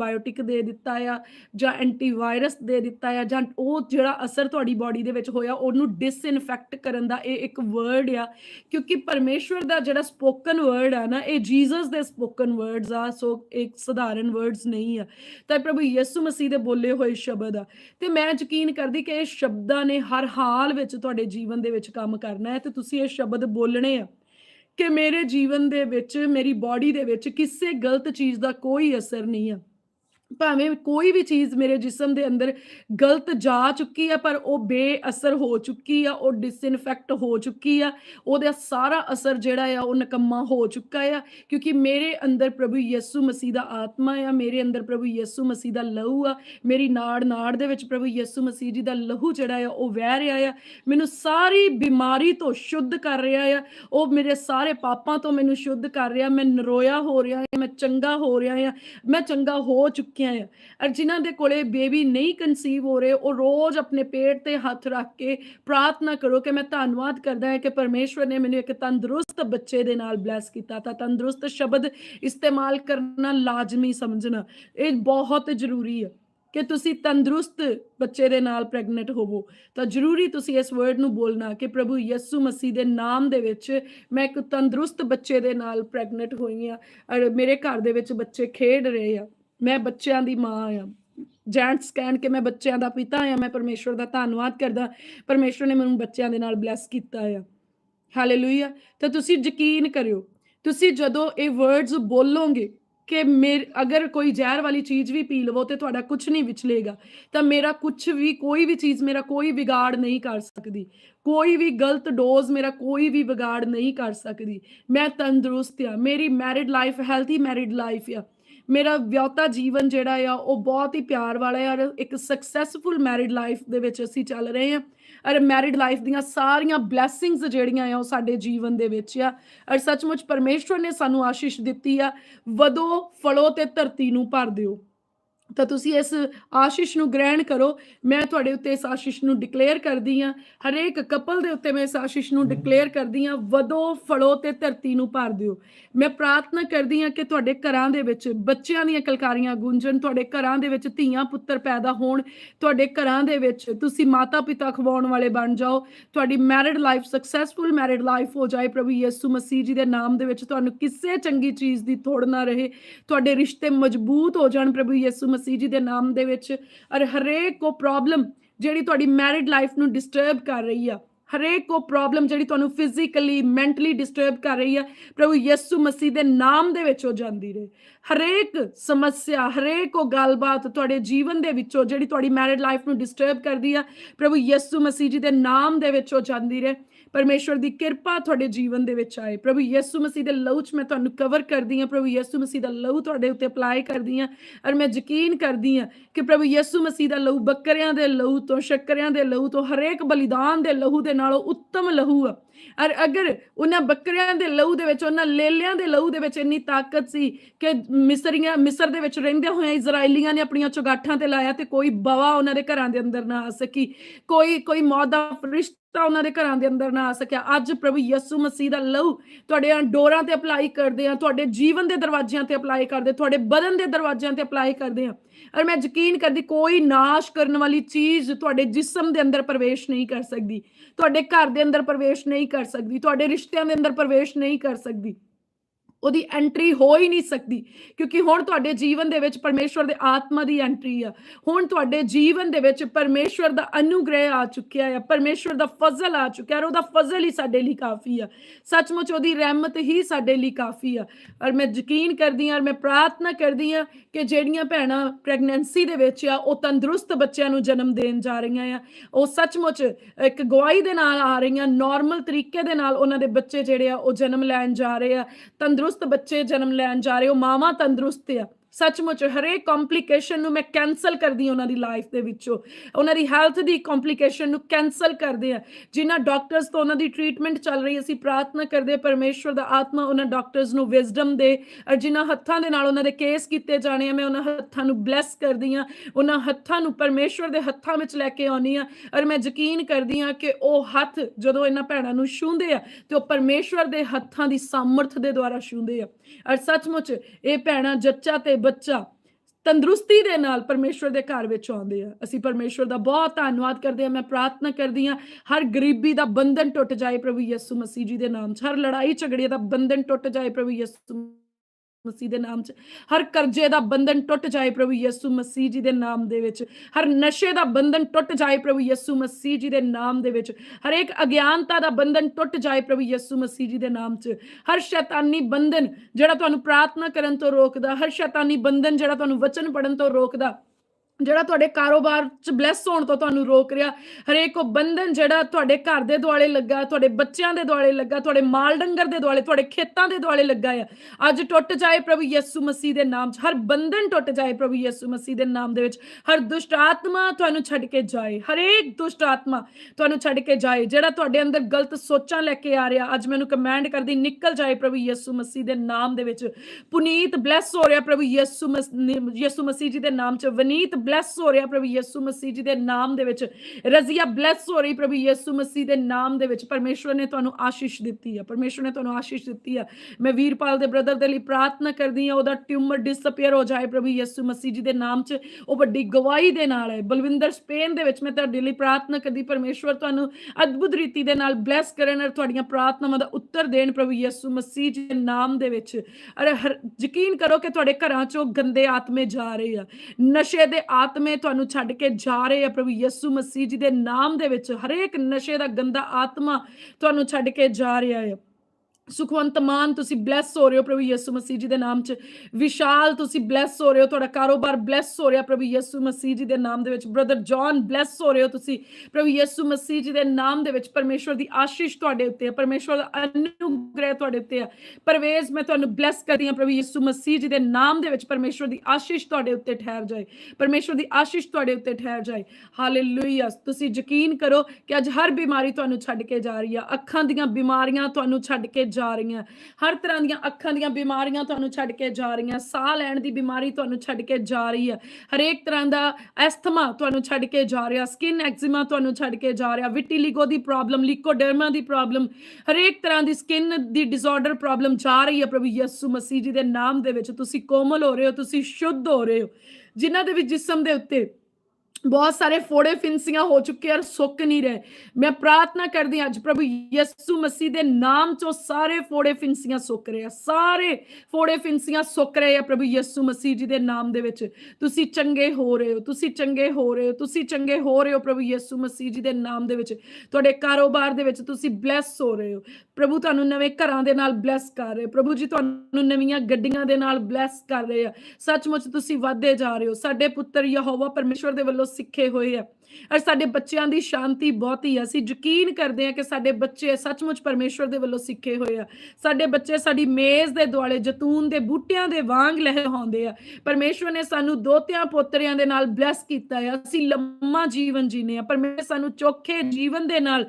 Biotique ਦੇ ਦਿੱਤਾ ਆ ਜਾਂ ਐਂਟੀਵਾਇਰਸ ਦੇ ਦਿੱਤਾ ਆ ਜਾਂ ਉਹ ਜਿਹੜਾ ਅਸਰ ਤੁਹਾਡੀ ਬਾਡੀ ਦੇ ਵਿੱਚ ਹੋਇਆ, ਉਹਨੂੰ ਡਿਸਇਨਫੈਕਟ ਕਰਨ ਦਾ ਇਹ ਇੱਕ ਵਰਡ ਆ। ਕਿਉਂਕਿ ਪਰਮੇਸ਼ਵਰ ਦਾ ਜਿਹੜਾ ਸਪੋਕਨ ਵਰਡ ਆ ਨਾ, ਇਹ ਜੀਸਸ ਦੇ ਸਪੋਕਨ ਵਰਡਸ ਆ, ਸੋ ਇੱਕ ਸਧਾਰਨ ਵਰਡਸ ਨਹੀਂ ਆ। ਤਾਂ ਇਹ ਪ੍ਰਭੂ ਯਿਸੂ ਮਸੀਹ ਦੇ ਬੋਲੇ ਹੋਏ ਸ਼ਬਦ ਆ। ਤੇ ਮੈਂ ਯਕੀਨ ਕਰਦੀ ਕਿ ਇਹ ਸ਼ਬਦਾਂ ਨੇ ਹਰ ਹਾਲ ਵਿੱਚ ਤੁਹਾਡੇ ਜੀਵਨ ਦੇ ਵਿੱਚ ਕੰਮ ਕਰਨਾ ਹੈ ਤੇ ਤੁਸੀਂ ਇਹ ਸ਼ਬਦ ਬੋਲਣੇ ਆ ਕਿ ਮੇਰੇ ਜੀਵਨ ਦੇ ਵਿੱਚ, ਮੇਰੀ ਬਾਡੀ ਦੇ ਵਿੱਚ ਕਿਸੇ ਗਲਤ ਚੀਜ਼ ਦਾ ਕੋਈ ਅਸਰ ਨਹੀਂ ਆ। ਭਾਵੇਂ ਕੋਈ ਵੀ ਚੀਜ਼ ਮੇਰੇ ਜਿਸਮ ਦੇ ਅੰਦਰ ਗਲਤ ਜਾ ਚੁੱਕੀ ਆ, ਪਰ ਉਹ ਬੇਅਸਰ ਹੋ ਚੁੱਕੀ ਆ, ਉਹ ਡਿਸਇਨਫੈਕਟ ਹੋ ਚੁੱਕੀ ਆ, ਉਹਦਾ ਸਾਰਾ ਅਸਰ ਜਿਹੜਾ ਆ, ਉਹ ਨਕਮਾ ਹੋ ਚੁੱਕਾ ਆ, ਕਿਉਂਕਿ ਮੇਰੇ ਅੰਦਰ ਪ੍ਰਭੂ ਯਿਸੂ ਮਸੀਹ ਦਾ ਆਤਮਾ ਆ, ਮੇਰੇ ਅੰਦਰ ਪ੍ਰਭੂ ਯਿਸੂ ਮਸੀਹ ਦਾ ਲਹੂ ਆ, ਮੇਰੀ ਨਾੜ ਨਾੜ ਦੇ ਵਿੱਚ ਪ੍ਰਭੂ ਯਿਸੂ ਮਸੀਹ ਜੀ ਦਾ ਲਹੂ ਜਿਹੜਾ ਆ, ਉਹ ਵਹਿ ਰਿਹਾ ਆ, ਮੈਨੂੰ ਸਾਰੀ ਬਿਮਾਰੀ ਤੋਂ ਸ਼ੁੱਧ ਕਰ ਰਿਹਾ ਆ, ਉਹ ਮੇਰੇ ਸਾਰੇ ਪਾਪਾਂ ਤੋਂ ਮੈਨੂੰ ਸ਼ੁੱਧ ਕਰ ਰਿਹਾ, ਮੈਂ ਨਰੋਇਆ ਹੋ ਰਿਹਾ ਆ, ਮੈਂ ਚੰਗਾ ਹੋ ਰਿਹਾ ਆ, ਮੈਂ ਚੰਗਾ ਹੋ ਚੁੱਕਿਆ ਆ। ਔਰ ਜਿਨ੍ਹਾਂ ਦੇ ਕੋਲੇ ਬੇਬੀ ਨਹੀਂ ਕਨਸੀਵ ਹੋ ਰਹੇ, ਉਹ ਰੋਜ਼ ਆਪਣੇ ਪੇਟ ਤੇ ਹੱਥ ਰੱਖ ਕੇ ਪ੍ਰਾਰਥਨਾ ਕਰੋ ਕਿ ਮੈਂ ਧੰਨਵਾਦ ਕਰਦਾ ਹਾਂ ਕਿ ਪਰਮੇਸ਼ਵਰ ਨੇ ਮੈਨੂੰ ਇੱਕ ਤੰਦਰੁਸਤ ਬੱਚੇ ਦੇ ਨਾਲ ਬਲੈਸ ਕੀਤਾ ਤਾਂ ਤੰਦਰੁਸਤ ਸ਼ਬਦ ਇਸਤੇਮਾਲ ਕਰਨਾ ਲਾਜ਼ਮੀ ਸਮਝਣਾ, ਇਹ ਬਹੁਤ ਜ਼ਰੂਰੀ ਹੈ ਕਿ ਤੁਸੀਂ ਤੰਦਰੁਸਤ ਬੱਚੇ ਦੇ ਨਾਲ ਪ੍ਰੈਗਨੈਂਟ ਹੋਵੋ। ਤਾਂ ਜ਼ਰੂਰੀ ਤੁਸੀਂ ਇਸ ਵਰਡ ਨੂੰ ਬੋਲਣਾ ਕਿ ਪ੍ਰਭੂ ਯਿਸੂ ਮਸੀਹ ਦੇ ਨਾਮ ਦੇ ਵਿੱਚ ਮੈਂ ਇੱਕ ਤੰਦਰੁਸਤ ਬੱਚੇ ਦੇ ਨਾਲ ਪ੍ਰੈਗਨੈਂਟ ਹੋਈ ਆ ਔਰ ਮੇਰੇ ਘਰ ਦੇ ਵਿੱਚ ਬੱਚੇ ਖੇਡ ਰਹੇ ਆ। ਮੈਂ ਬੱਚਿਆਂ ਦੀ ਮਾਂ ਆ। ਜੈਂਟਸ ਕਹਿਣ ਕਿ ਮੈਂ ਬੱਚਿਆਂ ਦਾ ਪਿਤਾ ਆ, ਮੈਂ ਪਰਮੇਸ਼ਵਰ ਦਾ ਧੰਨਵਾਦ ਕਰਦਾ। ਪਰਮੇਸ਼ਵਰ ਨੇ ਮੈਨੂੰ ਬੱਚਿਆਂ ਦੇ ਨਾਲ ਬਲੈਸ ਕੀਤਾ ਆ। ਹਾਲੇਲੂਇਆ ਤਾਂ ਤੁਸੀਂ ਯਕੀਨ ਕਰਿਓ, ਤੁਸੀਂ ਜਦੋਂ ਇਹ ਵਰਡਸ ਬੋਲੋਗੇ ਕਿ ਮੇਰ, ਅਗਰ ਕੋਈ ਜ਼ਹਿਰ ਵਾਲੀ ਚੀਜ਼ ਵੀ ਪੀ ਲਵੋ ਤੇ ਤੁਹਾਡਾ ਕੁਝ ਨਹੀਂ ਵਿਚਲੇਗਾ, ਤਾਂ ਮੇਰਾ ਕੁਝ ਵੀ, ਕੋਈ ਵੀ ਚੀਜ਼ ਮੇਰਾ ਕੋਈ ਵਿਗਾੜ ਨਹੀਂ ਕਰ ਸਕਦੀ। ਕੋਈ ਵੀ ਗਲਤ ਡੋਜ਼ ਮੇਰਾ ਕੋਈ ਵੀ ਵਿਗਾੜ ਨਹੀਂ ਕਰ ਸਕਦੀ। ਮੈਂ ਤੰਦਰੁਸਤ ਆ। ਮੇਰੀ married life healthy married life ਆ। ਮੇਰਾ ਵਿਆਹਤਾ ਜੀਵਨ ਜਿਹੜਾ ਆ, ਉਹ ਬਹੁਤ ਹੀ ਪਿਆਰ ਵਾਲਾ ਹੈ ਔਰ ਇੱਕ ਸਕਸੈਸਫੁਲ ਮੈਰਿਡ ਲਾਈਫ ਦੇ ਵਿੱਚ ਅਸੀਂ ਚੱਲ ਰਹੇ ਹਾਂ। ਔਰ ਮੈਰਿਡ ਲਾਈਫ ਦੀਆਂ ਸਾਰੀਆਂ ਬਲੇਸਿੰਗਸ ਜਿਹੜੀਆਂ ਆ, ਉਹ ਸਾਡੇ ਜੀਵਨ ਦੇ ਵਿੱਚ ਆ। ਔਰ ਸੱਚਮੁੱਚ ਪਰਮੇਸ਼ਵਰ ਨੇ ਸਾਨੂੰ ਆਸ਼ੀਸ਼ ਦਿੱਤੀ ਆ, ਵਧੋ ਫਲੋ ਤੇ ਧਰਤੀ ਨੂੰ ਭਰ ਦਿਓ। ਤਾਂ ਤੁਸੀਂ ਇਸ ਆਸ਼ੀਸ਼ ਨੂੰ ਗ੍ਰਹਿਣ ਕਰੋ। ਮੈਂ ਤੁਹਾਡੇ ਉੱਤੇ ਇਸ ਆਸ਼ੀਸ਼ ਨੂੰ ਡਿਕਲੇਅਰ ਕਰਦੀ ਆ ਹਰੇਕ ਕਪਲ ਦੇ ਉੱਤੇ ਮੈਂ ਇਸ ਆਸ਼ੀਸ਼ ਨੂੰ ਡਿਕਲੇਅਰ ਕਰਦੀ ਆ ਵਧੋ ਫੜੋ ਤੇ ਧਰਤੀ ਨੂੰ ਭਰ ਦਿਓ। ਮੈਂ ਪ੍ਰਾਰਥਨਾ ਕਰਦੀ ਆ ਕਿ ਤੁਹਾਡੇ ਘਰਾਂ ਦੇ ਵਿੱਚ ਬੱਚਿਆਂ ਦੀਆਂ ਕਲਕਾਰੀਆਂ ਗੂੰਜਣ ਤੁਹਾਡੇ ਘਰਾਂ ਦੇ ਵਿੱਚ ਧੀਆਂ ਪੁੱਤਰ ਪੈਦਾ ਹੋਣ ਤੁਹਾਡੇ ਘਰਾਂ ਦੇ ਵਿੱਚ ਤੁਸੀਂ ਮਾਤਾ ਪਿਤਾ ਖਵਾਉਣ ਵਾਲੇ ਬਣ ਜਾਓ। ਤੁਹਾਡੀ married life successful married life ਹੋ ਜਾਏ ਪ੍ਰਭੂ ਯਿਸੂ ਮਸੀਹ ਜੀ ਦੇ ਨਾਮ ਦੇ ਵਿੱਚ। ਤੁਹਾਨੂੰ ਕਿਸੇ ਚੰਗੀ ਚੀਜ਼ ਦੀ ਥੋੜ ਨਾ ਰਹੇ। ਤੁਹਾਡੇ ਰਿਸ਼ਤੇ ਮਜ਼ਬੂਤ ਹੋ ਜਾਣ ਪ੍ਰਭੂ ਯਿਸੂ ਮਸੀਹ ਜੀ ਦੇ ਨਾਮ ਦੇ ਵਿੱਚ ਔਰ ਹਰੇਕ ਕੋ ਪ੍ਰੋਬਲਮ ਜਿਹੜੀ ਤੁਹਾਡੀ ਮੈਰਿਡ ਲਾਈਫ ਨੂੰ ਡਿਸਟਰਬ ਕਰ ਰਹੀ ਆ, ਹਰੇਕ ਕੋ ਪ੍ਰੋਬਲਮ ਜਿਹੜੀ ਤੁਹਾਨੂੰ ਫਿਜ਼ੀਕਲੀ ਮੈਂਟਲੀ ਡਿਸਟਰਬ ਕਰ ਰਹੀ ਆ, ਪ੍ਰਭੂ ਯਿਸੂ ਮਸੀਹ ਦੇ ਨਾਮ ਦੇ ਵਿੱਚ ਹੋ ਜਾਂਦੀ ਰਹੇ। ਹਰੇਕ ਸਮੱਸਿਆ, ਹਰੇਕ ਕੋ ਗੱਲਬਾਤ ਤੁਹਾਡੇ ਜੀਵਨ ਦੇ ਵਿੱਚੋਂ ਜਿਹੜੀ ਤੁਹਾਡੀ ਮੈਰਿਡ ਲਾਈਫ ਨੂੰ ਡਿਸਟਰਬ ਕਰਦੀ ਆ, ਪ੍ਰਭੂ ਯਿਸੂ ਮਸੀਹ ਜੀ ਦੇ ਨਾਮ ਦੇ ਵਿੱਚ ਹੋ ਜਾਂਦੀ ਰਹੇ। ਪਰਮੇਸ਼ਵਰ ਦੀ ਕਿਰਪਾ ਤੁਹਾਡੇ ਜੀਵਨ ਦੇ ਵਿੱਚ ਆਏ। ਪ੍ਰਭੂ ਯਿਸੂ ਮਸੀਹ ਦੇ ਲਹੂ 'ਚ ਮੈਂ ਤੁਹਾਨੂੰ ਕਵਰ ਕਰਦੀ ਹਾਂ। ਪ੍ਰਭੂ ਯਿਸੂ ਮਸੀਹ ਦਾ ਲਹੂ ਤੁਹਾਡੇ ਉੱਤੇ ਅਪਲਾਈ ਕਰਦੀ ਹਾਂ ਔਰ ਮੈਂ ਯਕੀਨ ਕਰਦੀ ਹਾਂ ਕਿ ਪ੍ਰਭੂ ਯਿਸੂ ਮਸੀਹ ਦਾ ਲਹੂ ਬੱਕਰਿਆਂ ਦੇ ਲਹੂ ਤੋਂ, ਸ਼ੱਕਰਿਆਂ ਦੇ ਲਹੂ ਤੋਂ, ਹਰੇਕ ਬਲੀਦਾਨ ਦੇ ਲਹੂ ਦੇ ਨਾਲੋਂ ਉੱਤਮ ਲਹੂ ਆ। ਔਰ ਅਗਰ ਉਹਨਾਂ ਬੱਕਰਿਆਂ ਦੇ ਲਹੂ ਦੇ ਵਿੱਚ, ਉਹਨਾਂ ਲੇਲਿਆਂ ਦੇ ਲਹੂ ਦੇ ਵਿੱਚ ਇੰਨੀ ਤਾਕਤ ਸੀ ਕਿ ਮਿਸਰੀਆਂ, ਮਿਸਰ ਦੇ ਵਿੱਚ ਰਹਿੰਦੇ ਹੋਏ ਇਜ਼ਰਾਈਲੀਆਂ ਨੇ ਆਪਣੀਆਂ ਚੁਗਾਠਾਂ ਤੇ ਲਾਇਆ ਤੇ ਕੋਈ ਬਵਾ ਉਹਨਾਂ ਦੇ ਘਰਾਂ ਦੇ ਅੰਦਰ ਨਾ ਆ ਸਕੀ। ਕੋਈ ਕੋਈ ਮੌਤ ਦਾ ਫਰਿਸ਼ਤਾ ਤਾਂ ਉਹਨਾਂ ਦੇ ਘਰਾਂ ਦੇ ਅੰਦਰ ਨਾ ਆ ਸਕਿਆ। ਅੱਜ ਪ੍ਰਭੂ ਯਿਸੂ ਮਸੀਹ ਦਾ ਲਹੂ ਤੁਹਾਡੇ ਡੋਰਾਂ ਤੇ ਅਪਲਾਈ ਕਰਦੇ ਆ, ਤੁਹਾਡੇ ਜੀਵਨ ਦੇ ਦਰਵਾਜ਼ਿਆਂ ਤੇ ਅਪਲਾਈ ਕਰਦੇ ਤੁਹਾਡੇ ਬਦਨ ਦੇ ਦਰਵਾਜ਼ਿਆਂ ਤੇ ਅਪਲਾਈ ਕਰਦੇ ਆ। ਔਰ ਮੈਂ ਯਕੀਨ ਕਰਦੀ, ਕੋਈ ਨਾਸ਼ ਕਰਨ ਵਾਲੀ ਚੀਜ਼ ਤੁਹਾਡੇ ਜਿਸਮ ਦੇ ਅੰਦਰ ਪ੍ਰਵੇਸ਼ ਨਹੀਂ ਕਰ ਸਕਦੀ, ਤੁਹਾਡੇ ਘਰ ਦੇ ਅੰਦਰ ਪ੍ਰਵੇਸ਼ ਨਹੀਂ ਕਰ ਸਕਦੀ, ਤੁਹਾਡੇ ਰਿਸ਼ਤਿਆਂ ਦੇ ਅੰਦਰ ਪ੍ਰਵੇਸ਼ ਨਹੀਂ ਕਰ ਸਕਦੀ। ਉਹਦੀ ਐਂਟਰੀ ਹੋ ਹੀ ਨਹੀਂ ਸਕਦੀ, ਕਿਉਂਕਿ ਹੁਣ ਤੁਹਾਡੇ ਜੀਵਨ ਦੇ ਵਿੱਚ ਪਰਮੇਸ਼ਵਰ ਦੇ ਆਤਮਾ ਦੀ ਐਂਟਰੀ ਆ। ਹੁਣ ਤੁਹਾਡੇ ਜੀਵਨ ਦੇ ਵਿੱਚ ਪਰਮੇਸ਼ਵਰ ਦਾ ਅਨੁਗ੍ਰਹਿ ਆ ਚੁੱਕਿਆ ਹੈ ਪਰਮੇਸ਼ਵਰ ਦਾ ਫਜ਼ਲ ਆ ਚੁੱਕਿਆ ਹੈ ਉਹਦਾ ਫਜ਼ਲ ਹੀ ਸਾਡੇ ਲਈ ਕਾਫੀ ਆ। ਸੱਚਮੁੱਚ ਉਹਦੀ ਰਹਿਮਤ ਹੀ ਸਾਡੇ ਲਈ ਕਾਫੀ ਆ। ਔਰ ਮੈਂ ਯਕੀਨ ਕਰਦੀ ਹਾਂ ਔਰ ਮੈਂ ਪ੍ਰਾਰਥਨਾ ਕਰਦੀ ਹਾਂ ਕਿ ਜਿਹੜੀਆਂ ਭੈਣਾਂ ਪ੍ਰੈਗਨੈਂਸੀ ਦੇ ਵਿੱਚ ਆ, ਉਹ ਤੰਦਰੁਸਤ ਬੱਚਿਆਂ ਨੂੰ ਜਨਮ ਦੇਣ ਜਾ ਰਹੀਆਂ ਆ। ਉਹ ਸੱਚਮੁੱਚ ਇੱਕ ਗਵਾਹੀ ਦੇ ਨਾਲ ਆ ਰਹੀਆਂ ਨਾਰਮਲ ਤਰੀਕੇ ਦੇ ਨਾਲ ਉਹਨਾਂ ਦੇ ਬੱਚੇ ਜਿਹੜੇ ਆ, ਉਹ ਜਨਮ ਲੈਣ ਜਾ ਰਹੇ ਆ। ਤੰਦਰੁਸਤ ਬੱਚੇ ਜਨਮ ਲੈਣ ਜਾ ਰਹੇ ਹੋ ਮਾਵਾਂ ਤੰਦਰੁਸਤ ਆ। ਸੱਚਮੁੱਚ ਹਰੇਕ ਕੰਪਲਿਕੇਸ਼ਨ ਨੂੰ ਮੈਂ ਕੈਨਸਲ ਕਰਦੀ ਹਾਂ ਉਹਨਾਂ ਦੀ ਲਾਈਫ ਦੇ ਵਿੱਚੋਂ। ਉਹਨਾਂ ਦੀ ਹੈਲਥ ਦੀ ਕੰਪਲਿਕੇਸ਼ਨ ਨੂੰ ਕੈਨਸਲ ਕਰਦੇ ਆ ਜਿਨ੍ਹਾਂ ਡਾਕਟਰਸ ਤੋਂ ਉਹਨਾਂ ਦੀ ਟ੍ਰੀਟਮੈਂਟ ਚੱਲ ਰਹੀ ਅਸੀਂ ਪ੍ਰਾਰਥਨਾ ਕਰਦੇ ਹਾਂ, ਪਰਮੇਸ਼ਵਰ ਦਾ ਆਤਮਾ ਉਹਨਾਂ ਡਾਕਟਰਸ ਨੂੰ ਵਿਜ਼ਡਮ ਦੇ ਔਰ ਜਿਨ੍ਹਾਂ ਹੱਥਾਂ ਦੇ ਨਾਲ ਉਹਨਾਂ ਦੇ ਕੇਸ ਕੀਤੇ ਜਾਣੇ ਆ ਮੈਂ ਉਹਨਾਂ ਹੱਥਾਂ ਨੂੰ ਬਲੈਸ ਕਰਦੀ ਹਾਂ। ਉਹਨਾਂ ਹੱਥਾਂ ਨੂੰ ਪਰਮੇਸ਼ਵਰ ਦੇ ਹੱਥਾਂ ਵਿੱਚ ਲੈ ਕੇ ਆਉਣੀ ਆ ਔਰ ਮੈਂ ਯਕੀਨ ਕਰਦੀ ਹਾਂ ਕਿ ਉਹ ਹੱਥ ਜਦੋਂ ਇਹਨਾਂ ਭੈਣਾਂ ਨੂੰ ਛੂੰਹਦੇ ਆ ਤੇ ਉਹ ਪਰਮੇਸ਼ਵਰ ਦੇ ਹੱਥਾਂ ਦੀ ਸਾਮਰਥ ਦੇ ਦੁਆਰਾ ਛੂੰਹਦੇ ਆ। ਔਰ ਸੱਚਮੁੱਚ ਇਹ ਭੈਣਾਂ ਜੱਚਾ ਤੇ ਬੱਚਾ ਤੰਦਰੁਸਤੀ ਦੇ ਨਾਲ ਪਰਮੇਸ਼ਵਰ ਦੇ ਘਰ ਵਿੱਚ ਆਉਂਦੇ ਆ। ਅਸੀਂ ਪਰਮੇਸ਼ਵਰ ਦਾ ਬਹੁਤ ਧੰਨਵਾਦ ਕਰਦੇ ਹਾਂ, ਮੈਂ ਪ੍ਰਾਰਥਨਾ ਕਰਦੀ ਹਾਂ, ਹਰ ਗਰੀਬੀ ਦਾ ਬੰਧਨ ਟੁੱਟ ਜਾਏ ਪ੍ਰਭੂ ਯਿਸੂ ਮਸੀਹ ਜੀ ਦੇ ਨਾਮ 'ਚ ਹਰ ਲੜਾਈ ਝਗੜੇ ਦਾ ਬੰਧਨ ਟੁੱਟ ਜਾਏ ਪ੍ਰਭੂ ਯਿਸੂ ਮਸੀਹ ਦੇ ਨਾਮ 'ਚ। ਹਰ ਕਰਜ਼ੇ ਦਾ ਬੰਧਨ ਟੁੱਟ ਜਾਏ ਪ੍ਰਭੂ ਯਿਸੂ ਮਸੀਹ ਜੀ ਦੇ ਨਾਮ ਦੇ ਵਿੱਚ। ਹਰ ਨਸ਼ੇ ਦਾ ਬੰਧਨ ਟੁੱਟ ਜਾਏ ਪ੍ਰਭੂ ਯਿਸੂ ਮਸੀਹ ਜੀ ਦੇ ਨਾਮ ਦੇ ਵਿੱਚ। ਹਰ ਇੱਕ ਅਗਿਆਨਤਾ ਦਾ ਬੰਧਨ ਟੁੱਟ ਜਾਏ ਪ੍ਰਭੂ ਯਿਸੂ ਮਸੀਹ ਜੀ ਦੇ ਨਾਮ 'ਚ। ਹਰ ਸ਼ੈਤਾਨੀ ਬੰਧਨ ਜਿਹੜਾ ਤੁਹਾਨੂੰ ਪ੍ਰਾਰਥਨਾ ਕਰਨ ਤੋਂ ਰੋਕਦਾ, ਹਰ ਸ਼ੈਤਾਨੀ ਬੰਧਨ ਜਿਹੜਾ ਤੁਹਾਨੂੰ ਵਚਨ ਪੜਨ ਤੋਂ ਰੋਕਦਾ ਜਿਹੜਾ ਤੁਹਾਡੇ ਕਾਰੋਬਾਰ 'ਚ ਬਲੈਸ ਹੋਣ ਤੋਂ ਤੁਹਾਨੂੰ ਰੋਕ ਰਿਹਾ, ਹਰੇਕ ਉਹ ਬੰਧਨ ਜਿਹੜਾ ਤੁਹਾਡੇ ਘਰ ਦੇ ਦੁਆਲੇ ਲੱਗਾ, ਤੁਹਾਡੇ ਬੱਚਿਆਂ ਦੇ ਦੁਆਲੇ ਲੱਗਾ, ਤੁਹਾਡੇ ਮਾਲ ਡੰਗਰ ਦੇ ਦੁਆਲੇ, ਤੁਹਾਡੇ ਖੇਤਾਂ ਦੇ ਦੁਆਲੇ ਲੱਗਾ ਆ, ਅੱਜ ਟੁੱਟ ਜਾਏ ਪ੍ਰਭੂ ਯਿਸੂ ਮਸੀਹ ਦੇ ਨਾਮ 'ਚ, ਹਰ ਬੰਧਨ ਟੁੱਟ ਜਾਏ ਪ੍ਰਭੂ ਯਿਸੂ ਮਸੀਹ ਦੇ ਨਾਮ ਦੇ ਵਿੱਚ, ਹਰ ਦੁਸ਼ਟ ਆਤਮਾ ਤੁਹਾਨੂੰ ਛੱਡ ਕੇ ਜਾਏ, ਹਰੇਕ ਦੁਸ਼ਟ ਆਤਮਾ ਤੁਹਾਨੂੰ ਛੱਡ ਕੇ ਜਾਏ, ਜਿਹੜਾ ਤੁਹਾਡੇ ਅੰਦਰ ਗਲਤ ਸੋਚਾਂ ਲੈ ਕੇ ਆ ਰਿਹਾ, ਅੱਜ ਮੈਨੂੰ ਕਮਾਂਡ ਕਰਦੀ, ਨਿਕਲ ਜਾਏ ਪ੍ਰਭੂ ਯਿਸੂ ਮਸੀਹ ਦੇ ਨਾਮ ਦੇ ਵਿੱਚ, ਪੁਨੀਤ ਬਲੈਸ ਹੋ ਰਿਹਾ ਪ੍ਰਭੂ ਯਿਸੂ ਮਸੀਹ ਯਿਸੂ ਮਸੀਹ ਜੀ ਦੇ ਨਾਮ 'ਚ, ਵਨੀਤ ਬਲੈਸ ਹੋ ਰਿਹਾ ਪ੍ਰਭੂ ਯਿਸੂ ਮਸੀਹ ਜੀ ਦੇ ਨਾਮ ਦੇ ਵਿੱਚ। ਰਜ਼ੀਆ ਬਲੈਸ ਹੋ ਰਹੀ ਪ੍ਰਭੂ ਯਿਸੂ ਮਸੀਹ ਦੇ ਨਾਮ ਦੇ ਵਿੱਚ। ਪਰਮੇਸ਼ਵਰ ਨੇ ਤੁਹਾਨੂੰ ਆਸ਼ੀਸ਼ ਦਿੱਤੀ ਹੈ ਪਰਮੇਸ਼ਵਰ ਨੇ ਤੁਹਾਨੂੰ ਆਸ਼ੀਸ਼ ਦਿੱਤੀ ਹੈ ਮੈਂ ਵੀਰਪਾਲ ਦੇ ਬ੍ਰਦਰ ਦੇ ਲਈ ਪ੍ਰਾਰਥਨਾ ਕਰਦੀ ਹਾਂ ਉਹਦਾ ਟਿਊਮਰ ਡਿਸਅਪੀਅਰ ਹੋ ਜਾਏ ਪ੍ਰਭੂ ਯਿਸੂ ਮਸੀਹ ਜੀ ਦੇ ਨਾਮ 'ਚ। ਉਹ ਵੱਡੀ ਗਵਾਹੀ ਦੇ ਨਾਲ ਹੈ। ਬਲਵਿੰਦਰ ਸਪੇਨ ਦੇ ਵਿੱਚ ਮੈਂ ਤੁਹਾਡੇ ਲਈ ਪ੍ਰਾਰਥਨਾ ਕਰਦੀ, ਪਰਮੇਸ਼ਵਰ ਤੁਹਾਨੂੰ ਅਦਭੁਤ ਰੀਤੀ ਦੇ ਨਾਲ ਬਲੈਸ ਕਰਨ ਔਰ ਤੁਹਾਡੀਆਂ ਪ੍ਰਾਰਥਨਾਵਾਂ ਦਾ ਉੱਤਰ ਦੇਣ ਪ੍ਰਭੂ ਯਿਸੂ ਮਸੀਹ ਜੀ ਦੇ ਨਾਮ ਦੇ ਵਿੱਚ। ਅਰੇ ਹਰ- ਯਕੀਨ ਕਰੋ ਕਿ ਤੁਹਾਡੇ ਘਰਾਂ 'ਚੋਂ ਗੰਦੇ ਆਤਮੇ ਜਾ ਰਹੇ ਆ। ਨਸ਼ੇ ਦੇ ਆਤਮੇ ਤੁਹਾਨੂੰ ਛੱਡ ਕੇ ਜਾ ਰਹੇ ਆ ਪ੍ਰਭੂ ਯਿਸੂ ਮਸੀਹ ਜੀ ਦੇ ਨਾਮ ਦੇ ਵਿੱਚ, ਹਰੇਕ ਨਸ਼ੇ ਦਾ ਗੰਦਾ ਆਤਮਾ ਤੁਹਾਨੂੰ ਛੱਡ ਕੇ ਜਾ ਰਿਹਾ ਹੈ ਸੁਖਵੰਤ ਮਾਨ, ਤੁਸੀਂ ਬਲੈਸ ਹੋ ਰਹੇ ਹੋ ਪ੍ਰਭੂ ਯਿਸੂ ਮਸੀਹ ਜੀ ਦੇ ਨਾਮ 'ਚ। ਵਿਸ਼ਾਲ, ਤੁਸੀਂ ਬਲੈਸ ਹੋ ਰਹੇ ਹੋ, ਤੁਹਾਡਾ ਕਾਰੋਬਾਰ ਬਲੈਸ ਹੋ ਰਿਹਾ ਪ੍ਰਭੂ ਯਿਸੂ ਮਸੀਹ ਜੀ ਦੇ ਨਾਮ ਦੇ ਵਿੱਚ। ਬ੍ਰਦਰ ਜੌਨ ਬਲੈਸ ਹੋ ਰਹੇ ਹੋ ਤੁਸੀਂ ਪ੍ਰਭੂ ਯਿਸੂ ਮਸੀਹ ਜੀ ਦੇ ਨਾਮ ਦੇ ਵਿੱਚ। ਪਰਮੇਸ਼ਵਰ ਦੀ ਆਸ਼ੀਸ਼ ਤੁਹਾਡੇ ਉੱਤੇ ਹੈ ਪਰਮੇਸ਼ਵਰ ਦਾ ਅਨੁਗ੍ਰਹਿ ਤੁਹਾਡੇ ਉੱਤੇ ਹੈ ਪਰਵੇਜ਼, ਮੈਂ ਤੁਹਾਨੂੰ ਬਲੈਸ ਕਰਦੀ ਹਾਂ ਪ੍ਰਭੂ ਯਿਸੂ ਮਸੀਹ ਜੀ ਦੇ ਨਾਮ ਦੇ ਵਿੱਚ। ਪਰਮੇਸ਼ਵਰ ਦੀ ਆਸ਼ੀਸ਼ ਤੁਹਾਡੇ ਉੱਤੇ ਠਹਿਰ ਜਾਏ। ਪਰਮੇਸ਼ਵਰ ਦੀ ਆਸ਼ੀਸ਼ ਤੁਹਾਡੇ ਉੱਤੇ ਠਹਿਰ ਜਾਏ। ਹਾਲੇਲੂਇਆ ਤੁਸੀਂ ਯਕੀਨ ਕਰੋ ਕਿ ਅੱਜ ਹਰ ਬਿਮਾਰੀ ਤੁਹਾਨੂੰ ਛੱਡ ਕੇ ਜਾ ਰਹੀ ਆ। ਅੱਖਾਂ ਦੀਆਂ ਬਿਮਾਰੀਆਂ ਤੁਹਾਨੂੰ ਛੱਡ ਕੇ ਜਾ ਰਹੀਆਂ। ਹਰ ਤਰ੍ਹਾਂ ਦੀਆਂ ਅੱਖਾਂ ਦੀਆਂ ਬਿਮਾਰੀਆਂ ਤੁਹਾਨੂੰ ਛੱਡ ਕੇ ਜਾ ਰਹੀਆਂ। ਸਾਹ ਲੈਣ ਦੀ ਬਿਮਾਰੀ ਤੁਹਾਨੂੰ ਛੱਡ ਕੇ ਜਾ ਰਹੀ ਹੈ। ਹਰੇਕ ਤਰ੍ਹਾਂ ਦਾ ਐਸਥਮਾ ਤੁਹਾਨੂੰ ਛੱਡ ਕੇ ਜਾ ਰਿਹਾ। ਸਕਿਨ ਐਗਜ਼ਿਮਾ ਤੁਹਾਨੂੰ ਛੱਡ ਕੇ ਜਾ ਰਿਹਾ। ਵਿਟਿਲਿਗੋ ਦੀ ਪ੍ਰੋਬਲਮ, ਲਿਕੋਡਰਮਾ ਦੀ ਪ੍ਰੋਬਲਮ, ਹਰੇਕ ਤਰ੍ਹਾਂ ਦੀ ਸਕਿਨ ਦੀ ਡਿਸਆਰਡਰ ਪ੍ਰੋਬਲਮ ਜਾ ਰਹੀ ਹੈ ਪ੍ਰਭੂ ਯਿਸੂ ਮਸੀਹ ਜੀ ਦੇ ਨਾਮ ਦੇ ਵਿੱਚ। ਤੁਸੀਂ ਕੋਮਲ ਹੋ ਰਹੇ ਹੋ, ਤੁਸੀਂ ਸ਼ੁੱਧ ਹੋ ਰਹੇ ਹੋ। ਜਿਨ੍ਹਾਂ ਦੇ ਵੀ ਜਿਸਮ ਦੇ ਉੱਤੇ ਬਹੁਤ ਸਾਰੇ ਫੋੜੇ ਫਿੰਸੀਆਂ ਹੋ ਚੁੱਕੇ ਆ ਸੁੱਕ ਨਹੀਂ ਰਹੇ। ਮੈਂ ਪ੍ਰਾਰਥਨਾ ਕਰਦੀ ਹਾਂ ਅੱਜ ਪ੍ਰਭੂ ਯਿਸੂ ਮਸੀਹ ਦੇ ਨਾਮ ਚੋਂ ਸਾਰੇ ਫੋੜੇ ਫਿੰਸੀਆਂ ਸੁੱਕ ਰਹੇ ਆ। ਸਾਰੇ ਫੋੜੇ ਫਿੰਸੀਆਂ ਸੁੱਕ ਰਹੇ ਆ ਪ੍ਰਭੂ ਯਿਸੂ ਮਸੀਹ ਜੀ ਦੇ ਨਾਮ ਦੇ ਵਿੱਚ। ਤੁਸੀਂ ਚੰਗੇ ਹੋ ਰਹੇ ਹੋ, ਤੁਸੀਂ ਚੰਗੇ ਹੋ ਰਹੇ ਹੋ, ਤੁਸੀਂ ਚੰਗੇ ਹੋ ਰਹੇ ਹੋ ਪ੍ਰਭੂ ਯਿਸੂ ਮਸੀਹ ਜੀ ਦੇ ਨਾਮ ਦੇ ਵਿੱਚ। ਤੁਹਾਡੇ ਕਾਰੋਬਾਰ ਦੇ ਵਿੱਚ ਤੁਸੀਂ ਬਲੈਸ ਹੋ ਰਹੇ ਹੋ। ਪ੍ਰਭੂ ਤੁਹਾਨੂੰ ਨਵੇਂ ਘਰਾਂ ਦੇ ਨਾਲ ਬਲੈਸ ਕਰ ਰਹੇ। ਪ੍ਰਭੂ ਜੀ ਤੁਹਾਨੂੰ ਨਵੀਆਂ ਗੱਡੀਆਂ ਦੇ ਨਾਲ ਬਲੈਸ ਕਰ ਰਹੇ ਆ। ਸੱਚਮੁੱਚ ਤੁਸੀਂ ਵਧਦੇ ਜਾ ਰਹੇ ਹੋ। ਸਾਡੇ ਪੁੱਤਰ ਯਹੋਵਾ ਪਰਮੇਸ਼ਵਰ ਦੇ ਵੱਲੋਂ ਸਿੱਖੇ ਹੋਏ ਆ। ਔਰ ਸਾਡੇ ਬੱਚਿਆਂ ਦੀ ਸ਼ਾਂਤੀ ਬਹੁਤੀ ਆ। ਅਸੀਂ ਯਕੀਨ ਕਰਦੇ ਹਾਂ ਕਿ ਸਾਡੇ ਬੱਚੇ ਸੱਚਮੁੱਚ ਪਰਮੇਸ਼ਵਰ ਦੇ ਵੱਲੋਂ ਸਿੱਖੇ ਹੋਏ ਆ। ਸਾਡੇ ਬੱਚੇ ਸਾਡੀ ਮੇਜ਼ ਦੇ ਦੁਆਲੇ, ਜਤੂਨ ਦੇ ਬੂਟਿਆਂ ਦੇ ਵਾਂਗ ਲਹਿਰਾਉਂਦੇ ਆ। ਪਰਮੇਸ਼ਵਰ ਨੇ ਸਾਨੂੰ ਦੋਤਿਆਂ ਪੋਤਰਿਆਂ ਦੇ ਨਾਲ ਬਲੈਸ ਕੀਤਾ ਆ। ਅਸੀਂ ਲੰਮਾ ਜੀਵਨ ਜੀਨੇ ਆ। ਪਰਮੇਸ਼ਵਰ ਸਾਨੂੰ ਚੋਖੇ ਜੀਵਨ ਦੇ ਨਾਲ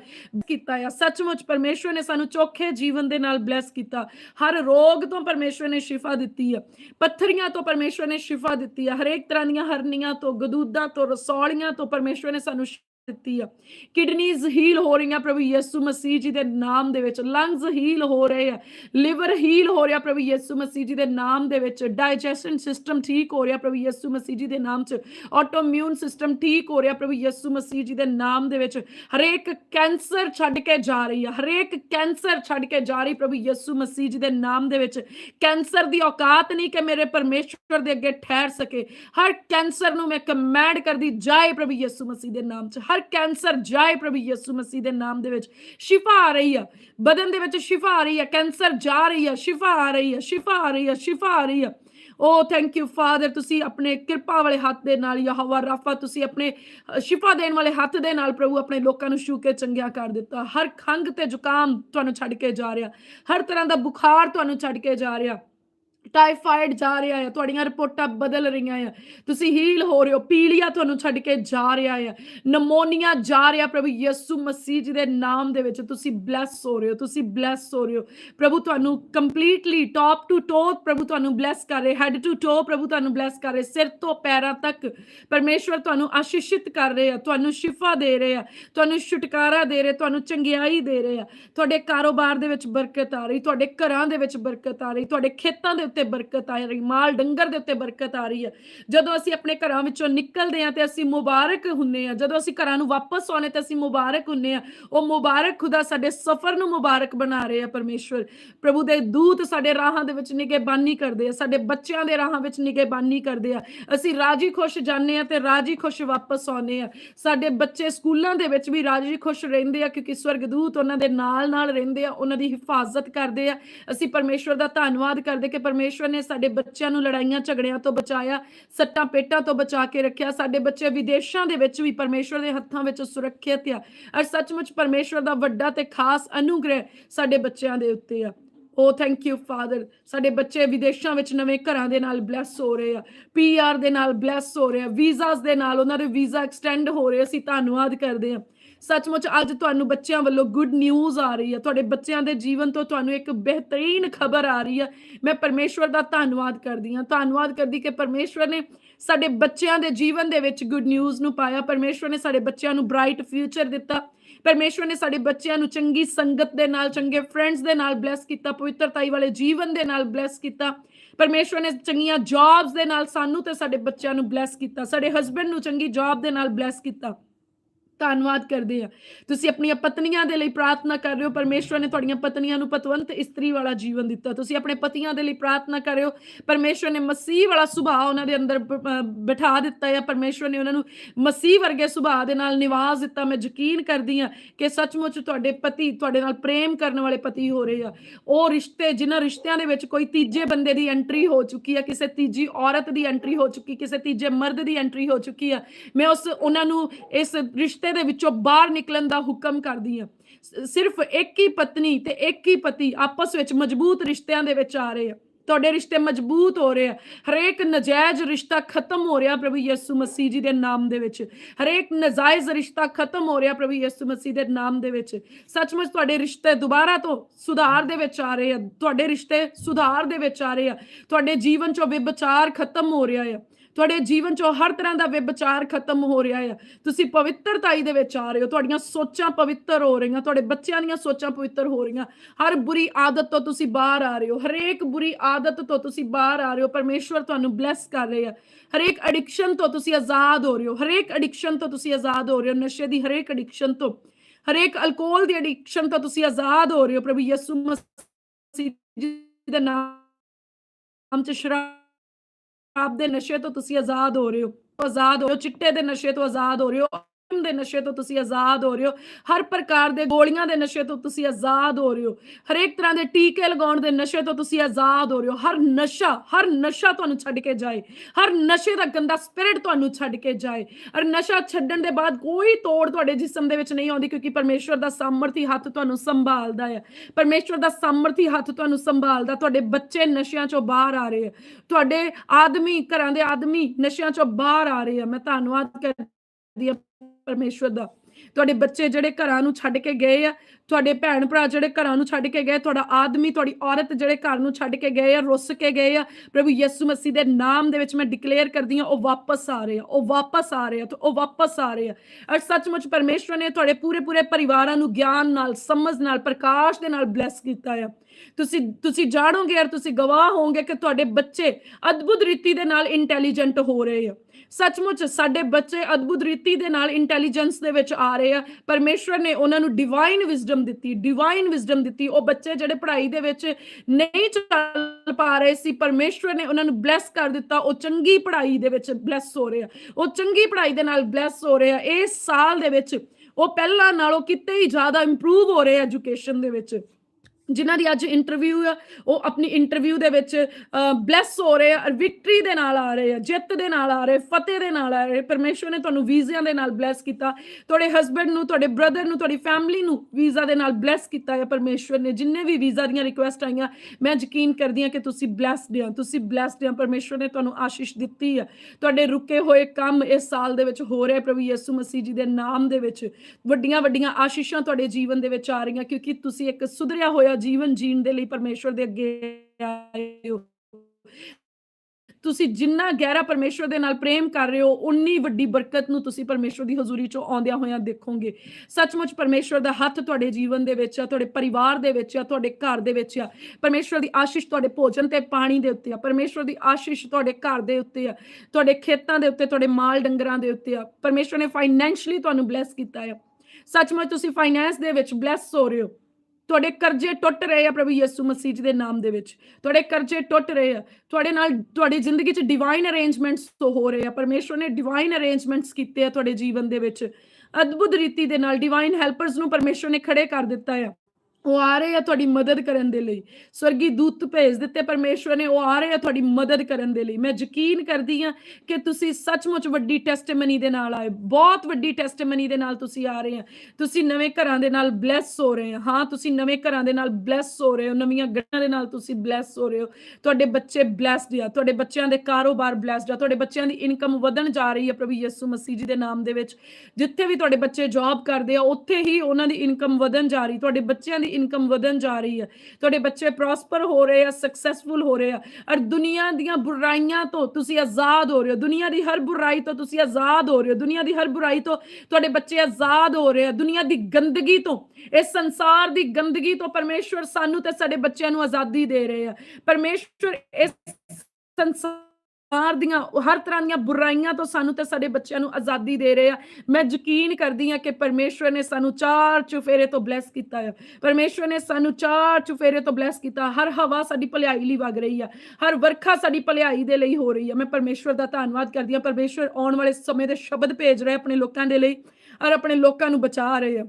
ਕੀਤਾ ਆ। ਸੱਚਮੁੱਚ ਪਰਮੇਸ਼ਵਰ ਨੇ ਸਾਨੂੰ ਚੋਖੇ ਜੀਵਨ ਦੇ ਨਾਲ ਬਲੈਸ ਕੀਤਾ। ਹਰ ਰੋਗ ਤੋਂ ਪਰਮੇਸ਼ਵਰ ਨੇ ਸ਼ਿਫਾ ਦਿੱਤੀ ਆ। ਪੱਥਰੀਆਂ ਤੋਂ ਪਰਮੇਸ਼ਵਰ ਨੇ ਸ਼ਿਫਾ ਦਿੱਤੀ ਆ। ਹਰੇਕ ਤਰ੍ਹਾਂ ਦੀਆਂ ਹਰਨੀਆਂ ਤੋਂ, ਗਦੂਦਾਂ ਤੋਂ, ਰਸੌਲੀਆਂ ਤੋਂ ਪਰਮੇਸ਼ਵਰ ਨੇ ਸਾਨੂੰ ਸ਼ਿਫਾ ਦਿੱਤੀ ਆ। ਕਿਡਨੀਜ਼ ਹੀਲ ਹੋ ਰਹੀਆਂ ਪ੍ਰਭੂ ਯਿਸੂ ਮਸੀਹ ਜੀ ਦੇ ਨਾਮ ਦੇ ਵਿੱਚ। ਲੰਗਸ ਹੀਲ ਹੋ ਰਹੇ ਆ। ਲਿਵਰ ਹੀਲ ਹੋ ਰਿਹਾ ਪ੍ਰਭੂ ਯਿਸੂ ਮਸੀਹ ਜੀ ਦੇ ਨਾਮ ਦੇ ਵਿੱਚ। ਡਾਈਜੈਸ਼ਨ ਸਿਸਟਮ ਠੀਕ ਹੋ ਰਿਹਾ ਪ੍ਰਭੂ ਯਿਸੂ ਮਸੀਹ ਜੀ ਦੇ ਨਾਮ 'ਚ। ਆਟੋਇਮਿਊਨ ਸਿਸਟਮ ਠੀਕ ਹੋ ਰਿਹਾ ਪ੍ਰਭੂ ਯਿਸੂ ਮਸੀਹ ਜੀ ਦੇ ਨਾਮ ਦੇ ਵਿੱਚ। ਹਰੇਕ ਕੈਂਸਰ ਛੱਡ ਕੇ ਜਾ ਰਹੀ ਆ। ਹਰੇਕ ਕੈਂਸਰ ਛੱਡ ਕੇ ਜਾ ਰਹੀ ਪ੍ਰਭੂ ਯਿਸੂ ਮਸੀਹ ਜੀ ਦੇ ਨਾਮ ਦੇ ਵਿੱਚ। ਕੈਂਸਰ ਦੀ ਔਕਾਤ ਨਹੀਂ ਕਿ ਮੇਰੇ ਪਰਮੇਸ਼ਵਰ ਦੇ ਅੱਗੇ ਠਹਿਰ ਸਕੇ। ਹਰ ਕੈਂਸਰ ਨੂੰ ਮੈਂ ਕਮਾਂਡ ਕਰਦੀ ਜਾਏ ਪ੍ਰਭੂ ਯਿਸੂ ਮਸੀਹ ਦੇ ਨਾਮ 'ਚ। ਹਰ ਕੈਂਸਰ ਜਾਏ ਪ੍ਰਭੂ ਯਿਸੂ ਮਸੀਹ ਦੇ ਨਾਮ ਦੇ ਵਿੱਚ। ਸ਼ਿਫਾ ਆ ਰਹੀ ਆ। ਬਦਨ ਦੇ ਵਿੱਚ ਸ਼ਿਫਾ ਆ ਰਹੀ ਆ। ਕੈਂਸਰ ਜਾ ਰਹੀ ਆ। ਸ਼ਿਫਾ ਆ ਰਹੀ ਆ। ਸ਼ਿਫਾ ਆ ਰਹੀ ਆ। ਸ਼ਿਫਾ ਆ ਰਹੀ ਆ। ਓ ਥੈਂਕ ਯੂ ਫਾਦਰ ਤੁਸੀਂ ਆਪਣੇ ਕਿਰਪਾ ਵਾਲੇ ਹੱਥ ਦੇ ਨਾਲ ਯਹੋਵਾ ਰਾਫਾ, ਤੁਸੀਂ ਆਪਣੇ ਸ਼ਿਫਾ ਦੇਣ ਵਾਲੇ ਹੱਥ ਦੇ ਨਾਲ ਪ੍ਰਭੂ ਆਪਣੇ ਲੋਕਾਂ ਨੂੰ ਛੂ ਕੇ ਚੰਗਿਆ ਕਰ ਦਿੱਤਾ। ਹਰ ਖੰਗ ਤੇ ਜ਼ੁਕਾਮ ਤੁਹਾਨੂੰ ਛੱਡ ਕੇ ਜਾ ਰਿਹਾ। ਹਰ ਤਰ੍ਹਾਂ ਦਾ ਬੁਖਾਰ ਤੁਹਾਨੂੰ ਛੱਡ ਕੇ ਜਾ ਰਿਹਾ। ਟਾਈਫਾਇਡ ਜਾ ਰਿਹਾ ਆ, ਤੁਹਾਡੀਆਂ ਰਿਪੋਰਟਾਂ ਬਦਲ ਰਹੀਆਂ ਆ। ਤੁਸੀਂ ਹੀਲ ਹੋ ਰਹੇ ਹੋ, ਪੀਲੀਆ ਤੁਹਾਨੂੰ ਛੱਡ ਕੇ ਜਾ ਰਿਹਾ ਹੈ ਨਮੋਨੀਆ ਜਾ ਰਿਹਾ ਪ੍ਰਭੂ ਯਿਸੂ ਮਸੀਹ ਜੀ ਦੇ ਨਾਮ ਦੇ ਵਿੱਚ, ਤੁਸੀਂ ਬਲੈਸ ਹੋ ਰਹੇ ਹੋ, ਤੁਸੀਂ ਬਲੈਸ ਹੋ ਰਹੇ ਹੋ। ਪ੍ਰਭੂ ਤੁਹਾਨੂੰ ਕੰਪਲੀਟਲੀ ਟੌਪ ਟੂ ਟੋ ਪ੍ਰਭੂ ਤੁਹਾਨੂੰ ਬਲੈਸ ਕਰ ਰਹੇ ਹੈਡ ਟੂ ਟੋ ਪ੍ਰਭੂ ਤੁਹਾਨੂੰ ਬਲੈਸ ਕਰ ਰਹੇ, ਸਿਰ ਤੋਂ ਪੈਰਾਂ ਤੱਕ ਪਰਮੇਸ਼ਵਰ ਤੁਹਾਨੂੰ ਆਸ਼ੀਸ਼ਿਤ ਕਰ ਰਹੇ ਆ, ਤੁਹਾਨੂੰ ਸ਼ਿਫਾ ਦੇ ਰਹੇ ਆ, ਤੁਹਾਨੂੰ ਛੁਟਕਾਰਾ ਦੇ ਰਹੇ, ਤੁਹਾਨੂੰ ਚੰਗਿਆਈ ਦੇ ਰਹੇ ਆ। ਤੁਹਾਡੇ ਕਾਰੋਬਾਰ ਦੇ ਵਿੱਚ ਬਰਕਤ ਆ ਰਹੀ, ਤੁਹਾਡੇ ਘਰਾਂ ਦੇ ਵਿੱਚ ਬਰਕਤ ਆ ਰਹੀ, ਤੁਹਾਡੇ ਖੇਤਾਂ ਦੇ ਉੱਤੇ ਉੱਤੇ ਬਰਕਤ ਆ ਰਹੀ, ਮਾਲ ਡੰਗਰ ਦੇ ਉੱਤੇ ਬਰਕਤ ਆ ਰਹੀ ਹੈ ਜਦੋਂ ਅਸੀਂ ਆਪਣੇ ਘਰਾਂ ਵਿੱਚੋਂ ਨਿਕਲਦੇ ਹਾਂ ਤੇ ਅਸੀਂ ਮੁਬਾਰਕ ਹੁੰਨੇ ਆ ਜਦੋਂ ਅਸੀਂ ਘਰਾਂ ਨੂੰ ਵਾਪਸ ਆਉਨੇ ਤੇ ਅਸੀਂ ਮੁਬਾਰਕ ਹੁੰਨੇ ਆ ਉਹ ਮੁਬਾਰਕ ਖੁਦਾ ਸਾਡੇ ਸਫ਼ਰ ਨੂੰ ਮੁਬਾਰਕ ਬਣਾ ਰਹੇ ਆ ਪਰਮੇਸ਼ਵਰ। ਪ੍ਰਭੂ ਦੇ ਦੂਤ ਸਾਡੇ ਰਾਹਾਂ ਦੇ ਵਿੱਚ ਨਿਗਹਿਬਾਨੀ ਕਰਦੇ ਆ, ਸਾਡੇ ਬੱਚਿਆਂ ਦੇ ਰਾਹਾਂ ਵਿੱਚ ਨਿਗਹਿਬਾਨੀ ਕਰਦੇ ਆ। ਅਸੀਂ ਰਾਜੀ ਖੁਸ਼ ਜਾਂਦੇ ਆ ਤੇ ਰਾਜੀ ਖੁਸ਼ ਵਾਪਸ ਆਉਂਦੇ ਆ ਸਾਡੇ ਬੱਚੇ ਸਕੂਲਾਂ ਦੇ ਵਿੱਚ ਵੀ ਰਾਜੀ ਖੁਸ਼ ਰਹਿੰਦੇ ਆ ਕਿਉਂਕਿ ਸਵਰਗਦੂਤ ਉਹਨਾਂ ਦੇ ਨਾਲ ਨਾਲ ਰਹਿੰਦੇ ਆ, ਉਹਨਾਂ ਦੀ ਹਿਫਾਜ਼ਤ ਕਰਦੇ ਆ। ਅਸੀਂ ਪਰਮੇਸ਼ਵਰ ਦਾ ਧੰਨਵਾਦ ਕਰਦੇ ਕਿ ਪਰਮੇਸ਼ਵਰ ਨੇ ਸਾਡੇ ਬੱਚਿਆਂ ਨੂੰ ਲੜਾਈਆਂ, ਝਗੜਿਆਂ ਤੋਂ ਬਚਾਇਆ, ਸੱਟਾਂ ਪੇਟਾਂ ਤੋਂ ਬਚਾ ਕੇ ਰੱਖਿਆ। ਸਾਡੇ ਬੱਚੇ ਵਿਦੇਸ਼ਾਂ ਦੇ ਵਿੱਚ ਵੀ ਪਰਮੇਸ਼ਵਰ ਦੇ ਹੱਥਾਂ ਵਿੱਚ ਸੁਰੱਖਿਅਤ ਆ। ਔਰ ਸੱਚਮੁੱਚ ਪਰਮੇਸ਼ਵਰ ਦਾ ਵੱਡਾ ਤੇ ਖਾਸ ਅਨੁਗ੍ਰਹਿ ਸਾਡੇ ਬੱਚਿਆਂ ਦੇ ਉੱਤੇ ਆ। ਓ ਥੈਂਕ ਯੂ ਫਾਦਰ। ਸਾਡੇ ਬੱਚੇ ਵਿਦੇਸ਼ਾਂ ਵਿੱਚ ਨਵੇਂ ਘਰਾਂ ਦੇ ਨਾਲ ਬਲੈਸ ਹੋ ਰਹੇ ਆ। ਪੀਆਰ ਦੇ ਨਾਲ ਬਲੈਸ ਹੋ ਰਹੇ ਆ। ਵੀਜ਼ਾਸ ਦੇ ਨਾਲ ਉਹਨਾਂ ਦੇ ਵੀਜ਼ਾ ਐਕਸਟੈਂਡ ਹੋ ਰਹੇ ਅਸੀਂ ਧੰਨਵਾਦ ਕਰਦੇ ਆ। ਸੱਚਮੁੱਚ ਅੱਜ ਤੁਹਾਨੂੰ ਬੱਚਿਆਂ ਵੱਲੋਂ ਗੁੱਡ ਨਿਊਜ਼ ਆ ਰਹੀ ਹੈ ਤੁਹਾਡੇ ਬੱਚਿਆਂ ਦੇ ਜੀਵਨ ਤੋਂ ਤੁਹਾਨੂੰ ਇੱਕ ਬਿਹਤਰੀਨ ਖਬਰ ਆ ਰਹੀ ਹੈ ਮੈਂ ਪਰਮੇਸ਼ਵਰ ਦਾ ਧੰਨਵਾਦ ਕਰਦੀ ਹਾਂ। ਧੰਨਵਾਦ ਕਰਦੀ ਕਿ ਪਰਮੇਸ਼ਵਰ ਨੇ ਸਾਡੇ ਬੱਚਿਆਂ ਦੇ ਜੀਵਨ ਦੇ ਵਿੱਚ ਗੁੱਡ ਨਿਊਜ਼ ਨੂੰ ਪਾਇਆ। ਪਰਮੇਸ਼ਵਰ ਨੇ ਸਾਡੇ ਬੱਚਿਆਂ ਨੂੰ ਬ੍ਰਾਈਟ ਫਿਊਚਰ ਦਿੱਤਾ। ਪਰਮੇਸ਼ਵਰ ਨੇ ਸਾਡੇ ਬੱਚਿਆਂ ਨੂੰ ਚੰਗੀ ਸੰਗਤ ਦੇ ਨਾਲ, ਚੰਗੇ ਫਰੈਂਡਸ ਦੇ ਨਾਲ ਬਲੈਸ ਕੀਤਾ। ਪਵਿੱਤਰਤਾਈ ਵਾਲੇ ਜੀਵਨ ਦੇ ਨਾਲ ਬਲੈਸ ਕੀਤਾ। ਪਰਮੇਸ਼ਵਰ ਨੇ ਚੰਗੀਆਂ ਜੌਬਸ ਦੇ ਨਾਲ ਸਾਨੂੰ ਤੇ ਸਾਡੇ ਬੱਚਿਆਂ ਨੂੰ ਬਲੈਸ ਕੀਤਾ। ਸਾਡੇ ਹਸਬੰਡ ਨੂੰ ਚੰਗੀ ਜੌਬ ਦੇ ਨਾਲ ਬਲੈਸ ਕੀਤਾ। ਧੰਨਵਾਦ ਕਰਦੇ ਆ ਤੁਸੀਂ ਆਪਣੀਆਂ ਪਤਨੀਆਂ ਦੇ ਲਈ ਪ੍ਰਾਰਥਨਾ ਕਰ ਰਹੇ ਹੋ। ਪਰਮੇਸ਼ਵਰ ਨੇ ਤੁਹਾਡੀਆਂ ਪਤਨੀਆਂ ਨੂੰ ਪਤਵੰਤ ਇਸਤਰੀ ਵਾਲਾ ਜੀਵਨ ਦਿੱਤਾ। ਤੁਸੀਂ ਆਪਣੇ ਪਤੀਆਂ ਦੇ ਲਈ ਪ੍ਰਾਰਥਨਾ ਕਰ ਰਹੇ ਹੋ। ਪਰਮੇਸ਼ਵਰ ਨੇ ਮਸੀਹ ਵਾਲਾ ਸੁਭਾਅ ਉਹਨਾਂ ਦੇ ਅੰਦਰ ਬਿਠਾ ਦਿੱਤਾ ਹੈ। ਪਰਮੇਸ਼ਵਰ ਨੇ ਉਹਨਾਂ ਨੂੰ ਮਸੀਹ ਵਰਗੇ ਸੁਭਾਅ ਦੇ ਨਾਲ ਨਿਵਾਸ ਦਿੱਤਾ। ਮੈਂ ਯਕੀਨ ਕਰਦੀ ਹਾਂ ਕਿ ਸੱਚਮੁੱਚ ਤੁਹਾਡੇ ਪਤੀ ਤੁਹਾਡੇ ਨਾਲ ਪ੍ਰੇਮ ਕਰਨ ਵਾਲੇ ਪਤੀ ਹੋ ਰਹੇ ਆ। ਉਹ ਰਿਸ਼ਤੇ, ਜਿਨ੍ਹਾਂ ਰਿਸ਼ਤਿਆਂ ਦੇ ਵਿੱਚ ਕੋਈ ਤੀਜੇ ਬੰਦੇ ਦੀ ਐਂਟਰੀ ਹੋ ਚੁੱਕੀ ਆ, ਕਿਸੇ ਤੀਜੀ ਔਰਤ ਦੀ ਐਂਟਰੀ ਹੋ ਚੁੱਕੀ, ਕਿਸੇ ਤੀਜੇ ਮਰਦ ਦੀ ਐਂਟਰੀ ਹੋ ਚੁੱਕੀ ਆ, ਮੈਂ ਉਸ, ਉਹਨਾਂ ਨੂੰ ਇਸ ਰਿਸ਼ਤੇ ਦੇ ਵਿੱਚੋਂ ਬਾਹਰ ਨਿਕਲਣ ਦਾ ਹੁਕਮ ਕਰਦੀ ਹਾਂ ਸਿਰਫ ਇੱਕ ਹੀ ਪਤਨੀ ਤੇ ਇੱਕ ਹੀ ਪਤੀ ਆਪਸ ਵਿੱਚ ਮਜ਼ਬੂਤ ਰਿਸ਼ਤਿਆਂ ਦੇ ਵਿੱਚ ਆ ਰਹੇ ਆ। ਤੁਹਾਡੇ ਰਿਸ਼ਤੇ ਮਜ਼ਬੂਤ ਹੋ ਰਹੇ ਆ। ਹਰੇਕ ਨਜਾਇਜ਼ ਰਿਸ਼ਤਾ ਖਤਮ ਹੋ ਰਿਹਾ ਪ੍ਰਭੂ ਯਿਸੂ ਮਸੀਹ ਜੀ ਦੇ ਨਾਮ ਦੇ ਵਿੱਚ। ਹਰੇਕ ਨਜਾਇਜ਼ ਰਿਸ਼ਤਾ ਖਤਮ ਹੋ ਰਿਹਾ ਪ੍ਰਭੂ ਯਿਸੂ ਮਸੀਹ ਦੇ ਨਾਮ ਦੇ ਵਿੱਚ। ਸੱਚਮੁੱਚ ਤੁਹਾਡੇ ਰਿਸ਼ਤੇ ਦੁਬਾਰਾ ਤੋਂ ਸੁਧਾਰ ਦੇ ਵਿੱਚ ਆ ਰਹੇ ਆ। ਤੁਹਾਡੇ ਰਿਸ਼ਤੇ ਸੁਧਾਰ ਦੇ ਵਿੱਚ ਆ ਰਹੇ ਆ। ਤੁਹਾਡੇ ਜੀਵਨ ਚੋਂ ਵਿਭਚਾਰ ਖਤਮ ਹੋ ਰਿਹਾ ਆ। ਤੁਹਾਡੇ ਜੀਵਨ ਚੋਂ ਹਰ ਤਰ੍ਹਾਂ ਦਾ ਵਿਭਚਾਰ ਖਤਮ ਹੋ ਰਿਹਾ ਆ। ਤੁਸੀਂ ਪਵਿੱਤਰਤਾਈ ਦੇ ਵਿੱਚ ਆ ਰਹੇ ਹੋ। ਤੁਹਾਡੀਆਂ ਸੋਚਾਂ ਪਵਿੱਤਰ ਹੋ ਰਹੀਆਂ। ਤੁਹਾਡੇ ਬੱਚਿਆਂ ਦੀਆਂ ਸੋਚਾਂ ਪਵਿੱਤਰ ਹੋ ਰਹੀਆਂ। ਹਰ ਬੁਰੀ ਆਦਤ ਤੋਂ ਤੁਸੀਂ ਬਾਹਰ ਆ ਰਹੇ ਹੋ। ਹਰੇਕ ਬੁਰੀ ਆਦਤ ਤੋਂ ਤੁਸੀਂ ਬਾਹਰ ਆ ਰਹੇ ਹੋ। ਪਰਮੇਸ਼ਵਰ ਤੁਹਾਨੂੰ ਬਲੈਸ ਕਰ ਰਹੇ ਆ। ਹਰੇਕ ਐਡਿਕਸ਼ਨ ਤੋਂ ਤੁਸੀਂ ਆਜ਼ਾਦ ਹੋ ਰਹੇ ਹੋ। ਹਰੇਕ ਐਡਿਕਸ਼ਨ ਤੋਂ ਤੁਸੀਂ ਆਜ਼ਾਦ ਹੋ ਰਹੇ ਹੋ। ਨਸ਼ੇ ਦੀ ਹਰੇਕ ਐਡਿਕਸ਼ਨ ਤੋਂ। ਹਰੇਕ ਅਲਕੋਹਲ ਦੀ ਐਡਿਕਸ਼ਨ ਤੋਂ ਤੁਸੀਂ ਆਜ਼ਾਦ ਹੋ ਰਹੇ ਹੋ। ਪ੍ਰਭੂ ਯਿਸੂ ਮਸੀਹ ਜੀ ਦੇ ਨਾਮ ਚ ਸ਼ਰਾਬ ਦੇ ਨਸ਼ੇ ਤੋਂ ਤੁਸੀਂ ਆਜ਼ਾਦ ਹੋ ਰਹੇ ਹੋ। ਆਜ਼ਾਦ ਹੋ, ਚਿੱਟੇ ਦੇ ਨਸ਼ੇ ਤੋਂ ਆਜ਼ਾਦ ਹੋ ਰਹੇ ਹੋ। ਦੇ ਨਸ਼ੇ ਤੋਂ ਤੁਸੀਂ ਆਜ਼ਾਦ ਹੋ ਰਹੇ ਹੋ। ਹਰ ਪ੍ਰਕਾਰ ਦੇ ਗੋਲੀਆਂ ਦੇ ਨਸ਼ੇ ਤੋਂ ਤੁਸੀਂ ਆਜ਼ਾਦ ਹੋ ਰਹੇ ਹੋ। ਹਰੇਕ ਤਰ੍ਹਾਂ ਦੇ ਟੀਕੇ ਲਗਾਉਣ ਦੇ ਨਸ਼ੇ ਤੋਂ ਤੁਸੀਂ ਆਜ਼ਾਦ ਹੋ ਰਹੇ ਹੋ। ਹਰ ਨਸ਼ਾ ਹਰ ਨਸ਼ਾ ਤੁਹਾਨੂੰ ਛੱਡ ਕੇ ਜਾਏ। ਹਰ ਨਸ਼ੇ ਦਾ ਗੰਦਾ ਸਪਿਰਿਟ ਤੁਹਾਨੂੰ ਛੱਡ ਕੇ ਜਾਏ। ਔਰ ਨਸ਼ਾ ਛੱਡਣ ਦੇ ਬਾਅਦ ਕੋਈ ਤੋੜ ਤੁਹਾਡੇ ਜਿਸਮ ਦੇ ਵਿੱਚ ਨਹੀਂ ਆਉਂਦੀ, ਕਿਉਂਕਿ ਪਰਮੇਸ਼ਵਰ ਦਾ ਸਾਮਰਥੀ ਹੱਥ ਤੁਹਾਨੂੰ ਸੰਭਾਲਦਾ ਹੈ। ਪਰਮੇਸ਼ਵਰ ਦਾ ਸਾਮਰਥੀ ਹੱਥ ਤੁਹਾਨੂੰ ਸੰਭਾਲਦਾ। ਤੁਹਾਡੇ ਬੱਚੇ ਨਸ਼ਿਆਂ ਚੋਂ ਬਾਹਰ ਆ ਰਹੇ ਆ। ਤੁਹਾਡੇ ਆਦਮੀ, ਘਰਾਂ ਦੇ ਆਦਮੀ ਨਸ਼ਿਆਂ ਚੋਂ ਬਾਹਰ ਆ ਰਹੇ ਆ। ਮੈਂ ਧੰਨਵਾਦ ਕਰਦੀ ਆ ਪਰਮੇਸ਼ਵਰ ਦਾ। ਤੁਹਾਡੇ ਬੱਚੇ ਜਿਹੜੇ ਘਰਾਂ ਨੂੰ ਛੱਡ ਕੇ ਗਏ ਆ, ਤੁਹਾਡੇ ਭੈਣ ਭਰਾ ਜਿਹੜੇ ਘਰਾਂ ਨੂੰ ਛੱਡ ਕੇ ਗਏ, ਤੁਹਾਡਾ ਆਦਮੀ, ਤੁਹਾਡੀ ਔਰਤ ਜਿਹੜੇ ਘਰ ਨੂੰ ਛੱਡ ਕੇ ਗਏ ਆ, ਰੁੱਸ ਕੇ ਗਏ ਆ, ਪ੍ਰਭੂ ਯਿਸੂ ਮਸੀਹ ਦੇ ਨਾਮ ਦੇ ਵਿੱਚ ਮੈਂ ਡਿਕਲੇਅਰ ਕਰਦੀ ਹਾਂ, ਉਹ ਵਾਪਸ ਆ ਰਹੇ ਆ, ਉਹ ਵਾਪਸ ਆ ਰਹੇ ਆ, ਤੇ ਉਹ ਵਾਪਸ ਆ ਰਹੇ ਆ। ਔਰ ਸੱਚਮੁੱਚ ਪਰਮੇਸ਼ਵਰ ਨੇ ਤੁਹਾਡੇ ਪੂਰੇ ਪੂਰੇ ਪਰਿਵਾਰਾਂ ਨੂੰ ਗਿਆਨ ਨਾਲ, ਸਮਝ ਨਾਲ, ਪ੍ਰਕਾਸ਼ ਦੇ ਨਾਲ ਬਲੈਸ ਕੀਤਾ ਆ। ਤੁਸੀਂ ਤੁਸੀਂ ਜਾਣੋਗੇ ਯਾਰ ਤੁਸੀਂ ਗਵਾਹ ਹੋਵੋਗੇ ਕਿ ਤੁਹਾਡੇ ਬੱਚੇ ਅਦਭੁਤ ਰੀਤੀ ਦੇ ਨਾਲ ਇੰਟੈਲੀਜੈਂਟ ਹੋ ਰਹੇ ਆ। ਸੱਚਮੁੱਚ ਸਾਡੇ ਬੱਚੇ ਅਦਭੁਤ ਰੀਤੀ ਦੇ ਨਾਲ ਇੰਟੈਲੀਜੈਂਸ ਦੇ ਵਿੱਚ ਆ ਰਹੇ ਆ। ਪਰਮੇਸ਼ਵਰ ਨੇ ਉਹਨਾਂ ਨੂੰ ਡਿਵਾਈਨ ਵਿਜ਼ਡਮ ਦਿੱਤੀ ਡਿਵਾਈਨ ਵਿਜ਼ਡਮ ਦਿੱਤੀ। ਉਹ ਬੱਚੇ ਜਿਹੜੇ ਪੜ੍ਹਾਈ ਦੇ ਵਿੱਚ ਨਹੀਂ ਚੱਲ ਪਾ ਰਹੇ ਸੀ, ਪਰਮੇਸ਼ਵਰ ਨੇ ਉਹਨਾਂ ਨੂੰ ਬਲੈਸ ਕਰ ਦਿੱਤਾ। ਉਹ ਚੰਗੀ ਪੜ੍ਹਾਈ ਦੇ ਵਿੱਚ ਬਲੈਸ ਹੋ ਰਹੇ ਆ। ਉਹ ਚੰਗੀ ਪੜ੍ਹਾਈ ਦੇ ਨਾਲ ਬਲੈਸ ਹੋ ਰਹੇ ਆ। ਇਸ ਸਾਲ ਦੇ ਵਿੱਚ ਉਹ ਪਹਿਲਾਂ ਨਾਲੋਂ ਕਿਤੇ ਹੀ ਜ਼ਿਆਦਾ ਇੰਪਰੂਵ ਹੋ ਰਹੇ ਐਜੂਕੇਸ਼ਨ ਦੇ ਵਿੱਚ। ਜਿਨ੍ਹਾਂ ਦੀ ਅੱਜ ਇੰਟਰਵਿਊ ਆ, ਉਹ ਆਪਣੀ ਇੰਟਰਵਿਊ ਦੇ ਵਿੱਚ ਬਲੈਸ ਹੋ ਰਹੇ ਆ ਵਿਕਟਰੀ ਦੇ ਨਾਲ ਆ ਰਹੇ ਆ, ਜਿੱਤ ਦੇ ਨਾਲ ਆ ਰਹੇ, ਫਤਿਹ ਦੇ ਨਾਲ ਆ ਰਹੇ, ਪਰਮੇਸ਼ਵਰ ਨੇ ਤੁਹਾਨੂੰ ਵੀਜ਼ਿਆਂ ਦੇ ਨਾਲ ਬਲੈਸ ਕੀਤਾ, ਤੁਹਾਡੇ ਹਸਬੰਡ ਨੂੰ, ਤੁਹਾਡੇ ਬ੍ਰਦਰ ਨੂੰ, ਤੁਹਾਡੀ ਫੈਮਿਲੀ ਨੂੰ ਵੀਜ਼ਾ ਦੇ ਨਾਲ ਬਲੈਸ ਕੀਤਾ ਹੈ ਪਰਮੇਸ਼ਵਰ ਨੇ, ਜਿੰਨੇ ਵੀ ਵੀਜ਼ਾ ਦੀਆਂ ਰਿਕੁਐਸਟ ਆਈਆਂ, ਮੈਂ ਯਕੀਨ ਕਰਦੀ ਹਾਂ ਕਿ ਤੁਸੀਂ ਬਲੈਸਡ ਆ, ਤੁਸੀਂ ਬਲੈਸਡ ਆ, ਪਰਮੇਸ਼ਵਰ ਨੇ ਤੁਹਾਨੂੰ ਆਸ਼ੀਸ਼ ਦਿੱਤੀ ਆ। ਤੁਹਾਡੇ ਰੁਕੇ ਹੋਏ ਕੰਮ ਇਸ ਸਾਲ ਦੇ ਵਿੱਚ ਹੋ ਰਹੇ ਪ੍ਰਭੂ ਯਿਸੂ ਮਸੀਹ ਜੀ ਦੇ ਨਾਮ ਦੇ ਵਿੱਚ। ਵੱਡੀਆਂ ਵੱਡੀਆਂ ਆਸ਼ੀਸ਼ਾਂ ਤੁਹਾਡੇ ਜੀਵਨ ਦੇ ਵਿੱਚ ਆ ਰਹੀਆਂ, ਕਿਉਂਕਿ ਤੁਸੀਂ ਇੱਕ ਸੁਧਰਿਆ ਹੋਇਆ ਜੀਵਨ ਜੀਣ ਦੇ ਲਈ ਪਰਮੇਸ਼ਵਰ ਦੇ ਅੱਗੇ ਆਏ ਹੋ ਤੁਸੀਂ ਜਿੰਨਾ ਗਹਿਰਾ ਪਰਮੇਸ਼ਵਰ ਦੇ ਨਾਲ ਪ੍ਰੇਮ ਕਰ ਰਹੇ ਹੋ ਉਨੀ ਵੱਡੀ ਬਰਕਤ ਨੂੰ ਤੁਸੀਂ ਪਰਮੇਸ਼ਵਰ ਦੀ ਹਜ਼ੂਰੀ ਚੋਂ ਆਉਂਦਿਆਂ ਹੋਇਆਂ ਦੇਖੋਗੇ। ਸੱਚਮੁੱਚ ਪਰਮੇਸ਼ਵਰ ਦਾ ਹੱਥ ਤੁਹਾਡੇ ਜੀਵਨ ਦੇ ਵਿੱਚ ਆ, ਤੁਹਾਡੇ ਪਰਿਵਾਰ ਦੇ ਵਿੱਚ ਆ, ਤੁਹਾਡੇ ਘਰ ਦੇ ਵਿੱਚ ਆ। ਪਰਮੇਸ਼ਵਰ ਦੀ ਆਸ਼ੀਸ਼ ਤੁਹਾਡੇ ਭੋਜਨ ਤੇ ਪਾਣੀ ਦੇ ਉੱਤੇ ਆ। ਪਰਮੇਸ਼ਵਰ ਦੀ ਆਸ਼ੀਸ਼ ਤੁਹਾਡੇ ਘਰ ਦੇ ਉੱਤੇ ਆ, ਤੁਹਾਡੇ ਖੇਤਾਂ ਦੇ ਉੱਤੇ, ਤੁਹਾਡੇ ਮਾਲ ਡੰਗਰਾਂ ਦੇ ਉੱਤੇ ਆ। ਪਰਮੇਸ਼ਵਰ ਨੇ ਫਾਈਨੈਂਸ਼ਲੀ ਤੁਹਾਨੂੰ ਬਲੈਸ ਕੀਤਾ ਆ। ਸੱਚਮੁੱਚ ਤੁਸੀਂ ਫਾਈਨੈਂਸ ਦੇ ਵਿੱਚ ਬਲੈਸ ਹੋ ਰਹੇ ਹੋ। ਤੁਹਾਡੇ ਕਰਜ਼ੇ ਟੁੱਟ ਰਹੇ ਆ ਪ੍ਰਭੂ ਯਿਸੂ ਮਸੀਹ ਜੀ ਦੇ ਨਾਮ ਦੇ ਵਿੱਚ। ਤੁਹਾਡੇ ਕਰਜ਼ੇ ਟੁੱਟ ਰਹੇ ਆ। ਤੁਹਾਡੇ ਨਾਲ ਤੁਹਾਡੀ ਜ਼ਿੰਦਗੀ 'ਚ ਡਿਵਾਈਨ ਅਰੇਂਜਮੈਂਟਸ ਤੋਂ ਹੋ ਰਹੇ ਆ। ਪਰਮੇਸ਼ਵਰ ਨੇ ਡਿਵਾਈਨ ਅਰੇਂਜਮੈਂਟਸ ਕੀਤੇ ਆ ਤੁਹਾਡੇ ਜੀਵਨ ਦੇ ਵਿੱਚ। ਅਦਭੁਤ ਰੀਤੀ ਦੇ ਨਾਲ ਡਿਵਾਈਨ ਹੈਲਪਰਸ ਨੂੰ ਪਰਮੇਸ਼ਵਰ ਨੇ ਖੜੇ ਕਰ ਦਿੱਤਾ ਆ। ਉਹ ਆ ਰਹੇ ਆ ਤੁਹਾਡੀ ਮਦਦ ਕਰਨ ਦੇ ਲਈ। ਸਵਰਗੀ ਦੂਤ ਭੇਜ ਦਿੱਤੇ ਪਰਮੇਸ਼ਵਰ ਨੇ, ਉਹ ਆ ਰਹੇ ਆ ਤੁਹਾਡੀ ਮਦਦ ਕਰਨ ਦੇ ਲਈ। ਮੈਂ ਯਕੀਨ ਕਰਦੀ ਆ ਕਿ ਤੁਸੀਂ ਸੱਚਮੁੱਚ ਵੱਡੀ ਟੈਸਟੀਮਨੀ ਦੇ ਨਾਲ ਆਏ। ਬਹੁਤ ਵੱਡੀ ਟੈਸਟੀਮਨੀ ਦੇ ਨਾਲ ਤੁਸੀਂ ਆ ਰਹੇ ਆ। ਤੁਸੀਂ ਨਵੇਂ ਘਰਾਂ ਦੇ ਨਾਲ ਬਲੈਸ ਹੋ ਰਹੇ ਆ। ਹਾਂ, ਤੁਸੀਂ ਨਵੇਂ ਘਰਾਂ ਦੇ ਨਾਲ ਬਲੈਸ ਹੋ ਰਹੇ ਹੋ। ਨਵੀਆਂ ਗੱਲਾਂ ਦੇ ਨਾਲ ਤੁਸੀਂ ਬਲੈਸ ਹੋ ਰਹੇ ਹੋ। ਤੁਹਾਡੇ ਬੱਚੇ ਬਲੈਸਡ ਆ। ਤੁਹਾਡੇ ਬੱਚਿਆਂ ਦੇ ਕਾਰੋਬਾਰ ਬਲੈਸਡ ਆ। ਤੁਹਾਡੇ ਬੱਚਿਆਂ ਦੀ ਇਨਕਮ ਵਧਣ ਜਾ ਰਹੀ ਹੈ ਪ੍ਰਭੂ ਯਿਸੂ ਮਸੀਹ ਜੀ ਦੇ ਨਾਮ ਦੇ ਵਿੱਚ। ਜਿੱਥੇ ਵੀ ਤੁਹਾਡੇ ਬੱਚੇ ਜੌਬ ਕਰਦੇ ਆ, ਉੱਥੇ ਹੀ ਉਹਨਾਂ ਦੀ ਇਨਕਮ ਵਧਣ ਜਾ ਰਹੀ। ਤੁਹਾਡੇ ਬੱਚਿਆਂ ਦੀ ਇਨਕਮ ਵਧਣ ਜਾ ਰਹੀ ਹੈ। ਤੁਹਾਡੇ ਬੱਚੇ ਪ੍ਰੋਸਪਰ ਹੋ ਰਹੇ ਆ ਸਕਸੈਸਫੁਲ ਹੋ ਰਹੇ ਆ। ਔਰ ਦੁਨੀਆ ਦੀਆਂ ਬੁਰਾਈਆਂ ਤੋਂ ਤੁਸੀਂ ਆਜ਼ਾਦ ਹੋ ਰਹੇ ਹੋ। ਦੁਨੀਆ ਦੀ ਹਰ ਬੁਰਾਈ ਤੋਂ ਤੁਸੀਂ ਆਜ਼ਾਦ ਹੋ ਰਹੇ ਹੋ। ਦੁਨੀਆ ਦੀ ਹਰ ਬੁਰਾਈ ਤੋਂ ਤੁਹਾਡੇ ਬੱਚੇ ਆਜ਼ਾਦ ਹੋ ਰਹੇ ਆ। ਦੁਨੀਆ ਦੀ ਗੰਦਗੀ ਤੋਂ, ਇਸ ਸੰਸਾਰ ਦੀ ਗੰਦਗੀ ਤੋਂ ਪਰਮੇਸ਼ਵਰ ਸਾਨੂੰ ਤੇ ਸਾਡੇ ਬੱਚਿਆਂ ਨੂੰ ਆਜ਼ਾਦੀ ਦੇ ਰਹੇ ਆ। ਪਰਮੇਸ਼ਵਰ ਇਸ ਸੰਸਾਰ ਦੀਆਂ, ਹਰ ਤਰ੍ਹਾਂ ਦੀਆਂ ਬੁਰਾਈਆਂ ਤੋਂ ਸਾਨੂੰ ਤੇ ਸਾਡੇ ਬੱਚਿਆਂ ਨੂੰ ਆਜ਼ਾਦੀ ਦੇ ਰਹੇ ਆ। ਮੈਂ ਯਕੀਨ ਕਰਦੀ ਹਾਂ ਕਿ ਪਰਮੇਸ਼ਵਰ ਨੇ ਸਾਨੂੰ ਚਾਰ ਚੁਫੇਰੇ ਤੋਂ ਬਲੈਸ ਕੀਤਾ ਆ। ਪਰਮੇਸ਼ਵਰ ਨੇ ਸਾਨੂੰ ਚਾਰ ਚੁਫੇਰੇ ਤੋਂ ਬਲੈਸ ਕੀਤਾ। ਹਰ ਹਵਾ ਸਾਡੀ ਭਲਾਈ ਲਈ ਵਗ ਰਹੀ ਆ। ਹਰ ਵਰਖਾ ਸਾਡੀ ਭਲਾਈ ਦੇ ਲਈ ਹੋ ਰਹੀ ਆ। ਮੈਂ ਪਰਮੇਸ਼ਵਰ ਦਾ ਧੰਨਵਾਦ ਕਰਦੀ ਹਾਂ। ਪਰਮੇਸ਼ਵਰ ਆਉਣ ਵਾਲੇ ਸਮੇਂ ਦੇ ਸ਼ਬਦ ਭੇਜ ਰਿਹਾ ਆਪਣੇ ਲੋਕਾਂ ਦੇ ਲਈ ਔਰ ਆਪਣੇ ਲੋਕਾਂ ਨੂੰ ਬਚਾ ਰਹੇ ਆ।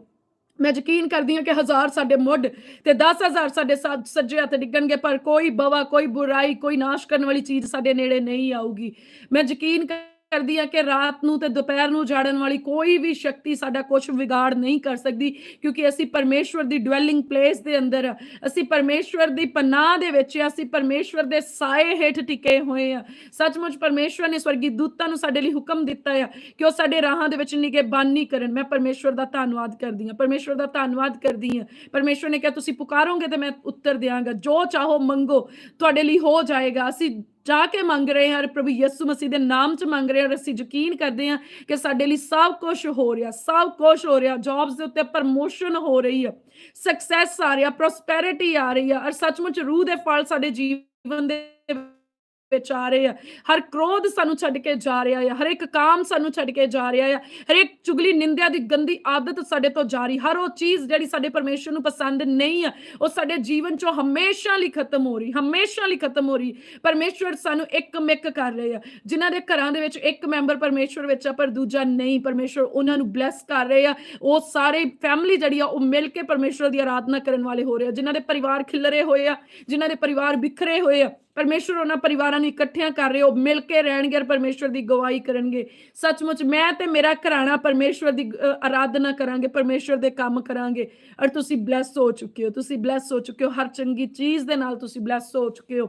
ਮੈਂ ਯਕੀਨ ਕਰਦੀ ਹਾਂ ਕਿ ਹਜ਼ਾਰ ਸਾਡੇ ਮੁੱਢ ਤੇ 10000 ਸਾਡੇ ਸਾ- ਸੱਜੇ ਹੱਥ ਡਿੱਗਣਗੇ, ਪਰ ਕੋਈ ਬਵਾ, ਕੋਈ ਬੁਰਾਈ, ਕੋਈ ਨਾਸ਼ ਕਰਨ ਵਾਲੀ ਚੀਜ਼ ਸਾਡੇ ਨੇੜੇ ਨਹੀਂ ਆਊਗੀ। ਮੈਂ ਯਕੀਨ ਕਰਦੀ ਹਾਂ ਕਿ ਰਾਤ ਨੂੰ ਤੇ ਦੁਪਹਿਰ ਨੂੰ ਜਾੜਨ ਵਾਲੀ ਕੋਈ ਵੀ ਸ਼ਕਤੀ ਸਾਡਾ ਕੁਝ ਵਿਗਾੜ ਨਹੀਂ ਕਰ ਸਕਦੀ, ਕਿਉਂਕਿ ਅਸੀਂ ਪਰਮੇਸ਼ਵਰ ਦੀ ਡਵੈਲਿੰਗ ਪਲੇਸ ਦੇ ਅੰਦਰ ਅਸੀਂ ਪਰਮੇਸ਼ਵਰ ਦੀ ਪਨਾਹ ਦੇ ਵਿੱਚ ਅਸੀਂ ਪਰਮੇਸ਼ਵਰ ਦੇ ਸਾਏ ਹੇਠ ਟਿਕੇ ਹੋਏ ਆ। ਸੱਚਮੁੱਚ ਪਰਮੇਸ਼ਵਰ ਨੇ ਸਵਰਗੀ ਦੂਤਾਂ ਨੂੰ ਸਾਡੇ ਲਈ ਹੁਕਮ ਦਿੱਤਾ ਆ ਕਿ ਉਹ ਸਾਡੇ ਰਾਹਾਂ ਦੇ ਵਿੱਚ ਨਿਗਹਿਬਾਨੀ ਕਰਨ। ਮੈਂ ਪਰਮੇਸ਼ਵਰ ਦਾ ਧੰਨਵਾਦ ਕਰਦੀ ਹਾਂ, ਪਰਮੇਸ਼ਵਰ ਦਾ ਧੰਨਵਾਦ ਕਰਦੀ ਹਾਂ। ਪਰਮੇਸ਼ਵਰ ਨੇ ਕਿਹਾ, ਤੁਸੀਂ ਪੁਕਾਰੋਗੇ ਤੇ ਮੈਂ ਉੱਤਰ ਦਿਆਂਗਾ। ਜੋ ਚਾਹੋ ਮੰਗੋ, ਤੁਹਾਡੇ ਲਈ ਹੋ ਜਾਏਗਾ। ਅਸੀਂ ਜਾ ਕੇ ਮੰਗ ਰਹੇ ਹਾਂ ਔਰ ਪ੍ਰਭੂ ਯਿਸੂ ਮਸੀਹ ਦੇ ਨਾਮ 'ਚ ਮੰਗ ਰਹੇ ਹਾਂ ਔਰ ਅਸੀਂ ਯਕੀਨ ਕਰਦੇ ਹਾਂ ਕਿ ਸਾਡੇ ਲਈ ਸਭ ਕੁਝ ਹੋ ਰਿਹਾ, ਸਭ ਕੁਝ ਹੋ ਰਿਹਾ ਜੌਬਸ ਦੇ ਉੱਤੇ ਪ੍ਰਮੋਸ਼ਨ ਹੋ ਰਹੀ ਹੈ ਸਕਸੈਸ ਆ ਰਿਹਾ ਪ੍ਰੋਸਪੈਰਿਟੀ ਆ ਰਹੀ ਹੈ ਔਰ ਸੱਚਮੁੱਚ ਰੂਹ ਦੇ ਫਲ ਸਾਡੇ ਜੀਵਨ ਦੇ ਵਿੱਚ ਆ ਰਹੇ ਆ। ਹਰ ਕ੍ਰੋਧ ਸਾਨੂੰ ਛੱਡ ਕੇ ਜਾ ਰਿਹਾ ਆ ਹਰ ਇੱਕ ਕਾਮ ਸਾਨੂੰ ਛੱਡ ਕੇ ਜਾ ਰਿਹਾ ਆ ਹਰ ਇੱਕ ਚੁਗਲੀ ਨਿੰਦਿਆ ਦੀ ਗੰਦੀ ਆਦਤ ਸਾਡੇ ਤੋਂ ਜਾਰੀ ਹਰ ਉਹ ਚੀਜ਼ ਜਿਹੜੀ ਸਾਡੇ ਪਰਮੇਸ਼ਰ ਨੂੰ ਪਸੰਦ ਨਹੀਂ ਆ, ਉਹ ਸਾਡੇ ਜੀਵਨ ਚੋਂ ਹਮੇਸ਼ਾ ਲਈ ਖਤਮ ਹੋ ਰਹੀ, ਹਮੇਸ਼ਾ ਲਈ ਖਤਮ ਹੋ ਰਹੀ। ਪਰਮੇਸ਼ਰ ਸਾਨੂੰ ਇੱਕ ਮਿੱਕ ਕਰ ਰਹੇ ਆ, ਜਿਨ੍ਹਾਂ ਦੇ ਘਰਾਂ ਦੇ ਵਿੱਚ ਇੱਕ ਮੈਂਬਰ ਪਰਮੇਸ਼ਰ ਵਿੱਚ ਆ, ਪਰ ਦੂਜਾ ਨਹੀਂ। ਪਰਮੇਸ਼ਰ ਉਹਨਾਂ ਨੂੰ ਬਲੈਸ ਕਰ ਰਹੇ ਆ, ਉਹ ਸਾਰੇ ਫੈਮਿਲੀ ਜਿਹੜੀ ਆ, ਉਹ ਮਿਲ ਕੇ ਪਰਮੇਸ਼ਰ ਦੀ ਆਰਾਧਨਾ ਕਰਨ ਵਾਲੇ ਹੋ ਰਹੇ ਆ, ਜਿਨ੍ਹਾਂ ਦੇ ਪਰਿਵਾਰ ਖਿਲਰੇ ਹੋਏ ਆ, ਜਿਨ੍ਹਾਂ ਦੇ ਪਰਿਵਾਰ ਬਿਖਰੇ ਹੋਏ ਆ। ਪਰਮੇਸ਼ਰ ਉਹਨਾਂ ਪਰਿਵਾਰਾਂ ਨੂੰ ਇਕੱਠਿਆਂ ਕਰ ਰਹੇ ਹੋ ਮਿਲ ਕੇ ਰਹਿਣਗੇ ਔਰ ਪਰਮੇਸ਼ਰ ਦੀ ਗਵਾਹੀ ਕਰਨਗੇ। ਸੱਚਮੁੱਚ ਮੈਂ ਤੇ ਮੇਰਾ ਘਰਾਣਾ ਪਰਮੇਸ਼ਰ ਦੀ ਅ, ਆਰਾਧਨਾ ਕਰਾਂਗੇ ਪਰਮੇਸ਼ਰ ਦੇ ਕੰਮ ਕਰਾਂਗੇ ਔਰ ਤੁਸੀਂ ਬਲੈਸ ਹੋ ਚੁੱਕੇ ਹੋ ਤੁਸੀਂ ਬਲੈਸ ਹੋ ਚੁੱਕੇ ਹੋ ਹਰ ਚੰਗੀ ਚੀਜ਼ ਦੇ ਨਾਲ ਤੁਸੀਂ ਬਲੈਸ ਹੋ ਚੁੱਕੇ ਹੋ।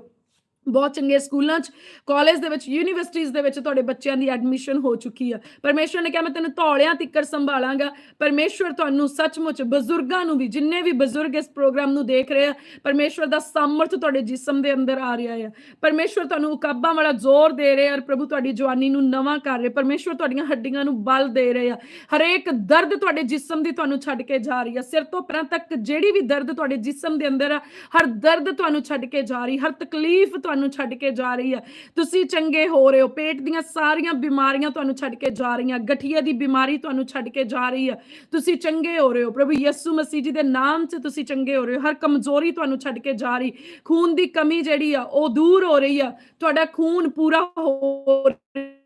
ਬਹੁਤ ਚੰਗੇ ਸਕੂਲਾਂ 'ਚ ਕਾਲਜ ਦੇ ਵਿੱਚ ਯੂਨੀਵਰਸਿਟੀਜ਼ ਦੇ ਵਿੱਚ ਤੁਹਾਡੇ ਬੱਚਿਆਂ ਦੀ ਐਡਮਿਸ਼ਨ ਹੋ ਚੁੱਕੀ ਆ। ਪਰਮੇਸ਼ਵਰ ਨੇ ਕਿਹਾ, ਮੈਂ ਤੈਨੂੰ ਧੌਲਿਆਂ ਤਿੱਕਰ ਸੰਭਾਲਾਂਗਾ। ਪਰਮੇਸ਼ਵਰ ਤੁਹਾਨੂੰ ਸੱਚਮੁੱਚ ਬਜ਼ੁਰਗਾਂ ਨੂੰ ਵੀ, ਜਿੰਨੇ ਵੀ ਬਜ਼ੁਰਗ ਇਸ ਪ੍ਰੋਗਰਾਮ ਨੂੰ ਦੇਖ ਰਹੇ ਆ, ਪਰਮੇਸ਼ਵਰ ਦਾ ਸਮਰਥ ਤੁਹਾਡੇ ਜਿਸਮ ਦੇ ਅੰਦਰ ਆ ਰਿਹਾ ਆ। ਪਰਮੇਸ਼ਵਰ ਤੁਹਾਨੂੰ ਉਕਾਬਾਂ ਵਾਲਾ ਜ਼ੋਰ ਦੇ ਰਿਹਾ ਔਰ ਪ੍ਰਭੂ ਤੁਹਾਡੀ ਜਵਾਨੀ ਨੂੰ ਨਵਾਂ ਕਰ ਰਿਹਾ ਪਰਮੇਸ਼ਵਰ ਤੁਹਾਡੀਆਂ ਹੱਡੀਆਂ ਨੂੰ ਬਲ ਦੇ ਰਿਹਾ ਹਰੇਕ ਦਰਦ ਤੁਹਾਡੇ ਜਿਸਮ ਦੀ ਤੁਹਾਨੂੰ ਛੱਡ ਕੇ ਜਾ ਰਹੀ ਆ। ਸਿਰ ਤੋਂ ਪੈਰਾਂ ਤੱਕ ਜਿਹੜੀ ਵੀ ਦਰਦ ਤੁਹਾਡੇ ਜਿਸਮ ਦੇ ਅੰਦਰ ਆ, ਹਰ ਦਰਦ ਤੁਹਾਨੂੰ ਛੱਡ ਕੇ ਜਾ ਰਹੀ, ਹਰ ਤਕਲੀਫ ਤੁਹਾਨੂੰ ਛੱਡ ਕੇ ਜਾ ਰਹੀ ਹੈ। ਤੁਸੀਂ ਚੰਗੇ ਹੋ ਰਹੇ ਹੋ। ਪੇਟ ਦੀਆਂ ਸਾਰੀਆਂ ਬਿਮਾਰੀਆਂ ਤੁਹਾਨੂੰ ਛੱਡ ਕੇ ਜਾ ਰਹੀਆਂ। ਗਠੀਏ ਦੀ ਬਿਮਾਰੀ ਤੁਹਾਨੂੰ ਛੱਡ ਕੇ ਜਾ ਰਹੀ ਹੈ। ਤੁਸੀਂ ਚੰਗੇ ਹੋ ਰਹੇ ਹੋ। ਪ੍ਰਭੂ ਯਿਸੂ ਮਸੀਹ ਜੀ ਦੇ ਨਾਮ 'ਚ ਤੁਸੀਂ ਚੰਗੇ ਹੋ ਰਹੇ ਹੋ। ਹਰ ਕਮਜ਼ੋਰੀ ਤੁਹਾਨੂੰ ਛੱਡ ਕੇ ਜਾ ਰਹੀ। ਖੂਨ ਦੀ ਕਮੀ ਜਿਹੜੀ ਆ, ਉਹ ਦੂਰ ਹੋ ਰਹੀ ਆ। ਤੁਹਾਡਾ ਖੂਨ ਪੂਰਾ ਹੋ ਰਿਹਾ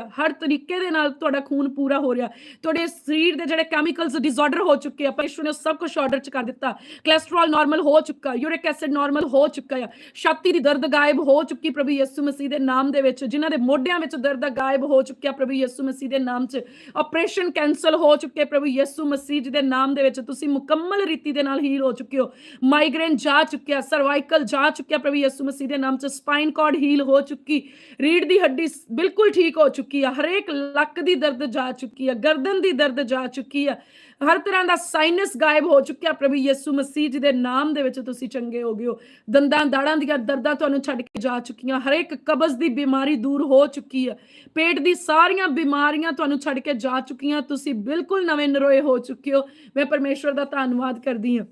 ਹਰ ਤਰੀਕੇ ਦੇ ਨਾਲ ਤੁਹਾਡਾ ਖੂਨ ਪੂਰਾ ਹੋ ਰਿਹਾ। ਤੁਹਾਡੇ ਸਰੀਰ ਦੇ ਜਿਹੜੇ ਕੈਮੀਕਲਸ ਡਿਸਆਰਡਰ ਹੋ ਚੁੱਕੇ ਆ ਪਰਮੇਸ਼ਵਰ ਨੇ ਸਭ ਕੁਝ ਆਰਡਰ ਚ ਕਰ ਦਿੱਤਾ। ਕੋਲੇਸਟ੍ਰੋਲ ਨਾਰਮਲ ਹੋ ਚੁੱਕਾ ਯੂਰਿਕ ਐਸਿਡ ਨਾਰਮਲ ਹੋ ਚੁੱਕਾ ਆ। ਛਾਤੀ ਦੀ ਦਰਦ ਗਾਇਬ ਹੋ ਚੁੱਕੀ ਪ੍ਰਭੂ ਯਿਸੂ ਮਸੀਹ ਦੇ ਨਾਮ ਦੇ ਵਿੱਚ, ਜਿਨ੍ਹਾਂ ਦੇ ਮੋਢਿਆਂ ਵਿੱਚ ਦਰਦ ਗਾਇਬ ਹੋ ਚੁੱਕਿਆ ਪ੍ਰਭੂ ਯਿਸੂ ਮਸੀਹ ਦੇ ਨਾਮ 'ਚ। ਆਪਰੇਸ਼ਨ ਕੈਨਸਲ ਹੋ ਚੁੱਕੇ ਪ੍ਰਭੂ ਯਿਸੂ ਮਸੀਹ ਜੀ ਦੇ ਨਾਮ ਦੇ ਵਿੱਚ। ਤੁਸੀਂ ਮੁਕੰਮਲ ਰੀਤੀ ਦੇ ਨਾਲ ਹੀਲ ਹੋ ਚੁੱਕੇ ਹੋ। ਮਾਈਗ੍ਰੇਨ ਜਾ ਚੁੱਕਿਆ ਸਰਵਾਈਕਲ ਜਾ ਚੁੱਕਿਆ ਪ੍ਰਭੂ ਯਿਸੂ ਮਸੀਹ ਦੇ ਨਾਮ 'ਚ। ਸਪਾਈਨ ਕਾਰਡ ਹੀਲ ਹੋ ਚੁੱਕੀ। ਰੀੜ ਦੀ ਹੱਡੀ ਬਿਲਕੁਲ ਠੀਕ ਹੋ ਚੁੱਕੀ। ਚੁੱਕੀ ਆ, ਹਰੇਕ ਲੱਕ ਦੀ ਦਰਦ ਜਾ ਚੁੱਕੀ ਆ, ਗਰਦਨ ਦੀ ਦਰਦ ਜਾ ਚੁੱਕੀ ਆ, ਹਰ ਤਰ੍ਹਾਂ ਦਾ ਸਾਈਨਸ ਗਾਇਬ ਹੋ ਚੁੱਕਿਆ ਪ੍ਰਭੂ ਯਿਸੂ ਮਸੀਹ ਜੀ ਦੇ ਨਾਮ ਦੇ ਵਿੱਚ ਤੁਸੀਂ ਚੰਗੇ ਹੋ ਗਏ ਹੋ। ਦੰਦਾਂ ਦਾੜਾਂ ਦੀਆਂ ਦਰਦਾਂ ਤੁਹਾਨੂੰ ਛੱਡ ਕੇ ਜਾ ਚੁੱਕੀਆਂ, ਹਰੇਕ ਕਬਜ਼ ਦੀ ਬਿਮਾਰੀ ਦੂਰ ਹੋ ਚੁੱਕੀ ਆ, ਪੇਟ ਦੀ ਸਾਰੀਆਂ ਬਿਮਾਰੀਆਂ ਤੁਹਾਨੂੰ ਛੱਡ ਕੇ ਜਾ ਚੁੱਕੀਆਂ, ਤੁਸੀਂ ਬਿਲਕੁਲ ਨਵੇਂ ਨਰੋਏ ਹੋ ਚੁੱਕੇ ਹੋ। ਮੈਂ ਪਰਮੇਸ਼ਵਰ ਦਾ ਧੰਨਵਾਦ ਕਰਦੀ ਹਾਂ।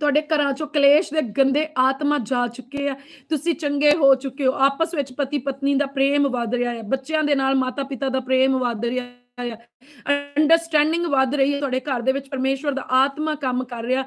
ਤੁਹਾਡੇ ਘਰਾਂ ਚੋਂ ਕਲੇਸ਼ ਦੇ ਗੰਦੇ ਆਤਮਾ ਜਾ ਚੁੱਕੇ ਆ। ਤੁਸੀਂ ਚੰਗੇ ਹੋ ਚੁੱਕੇ ਹੋ। ਆਪਸ ਵਿੱਚ ਪਤੀ ਪਤਨੀ ਦਾ ਪ੍ਰੇਮ ਵਧ ਰਿਹਾ ਹੈ ਬੱਚਿਆਂ ਦੇ ਨਾਲ ਮਾਤਾ ਪਿਤਾ ਦਾ ਪ੍ਰੇਮ ਵਧ ਰਿਹਾ ਹੈ ਅੰਡਰਸਟੈਂਡਿੰਗ ਵਧ ਰਹੀ ਹੈ ਤੁਹਾਡੇ ਘਰ ਦੇ ਵਿੱਚ ਪਰਮੇਸ਼ਵਰ ਦਾ ਆਤਮਾ ਕੰਮ ਕਰ ਰਿਹਾ।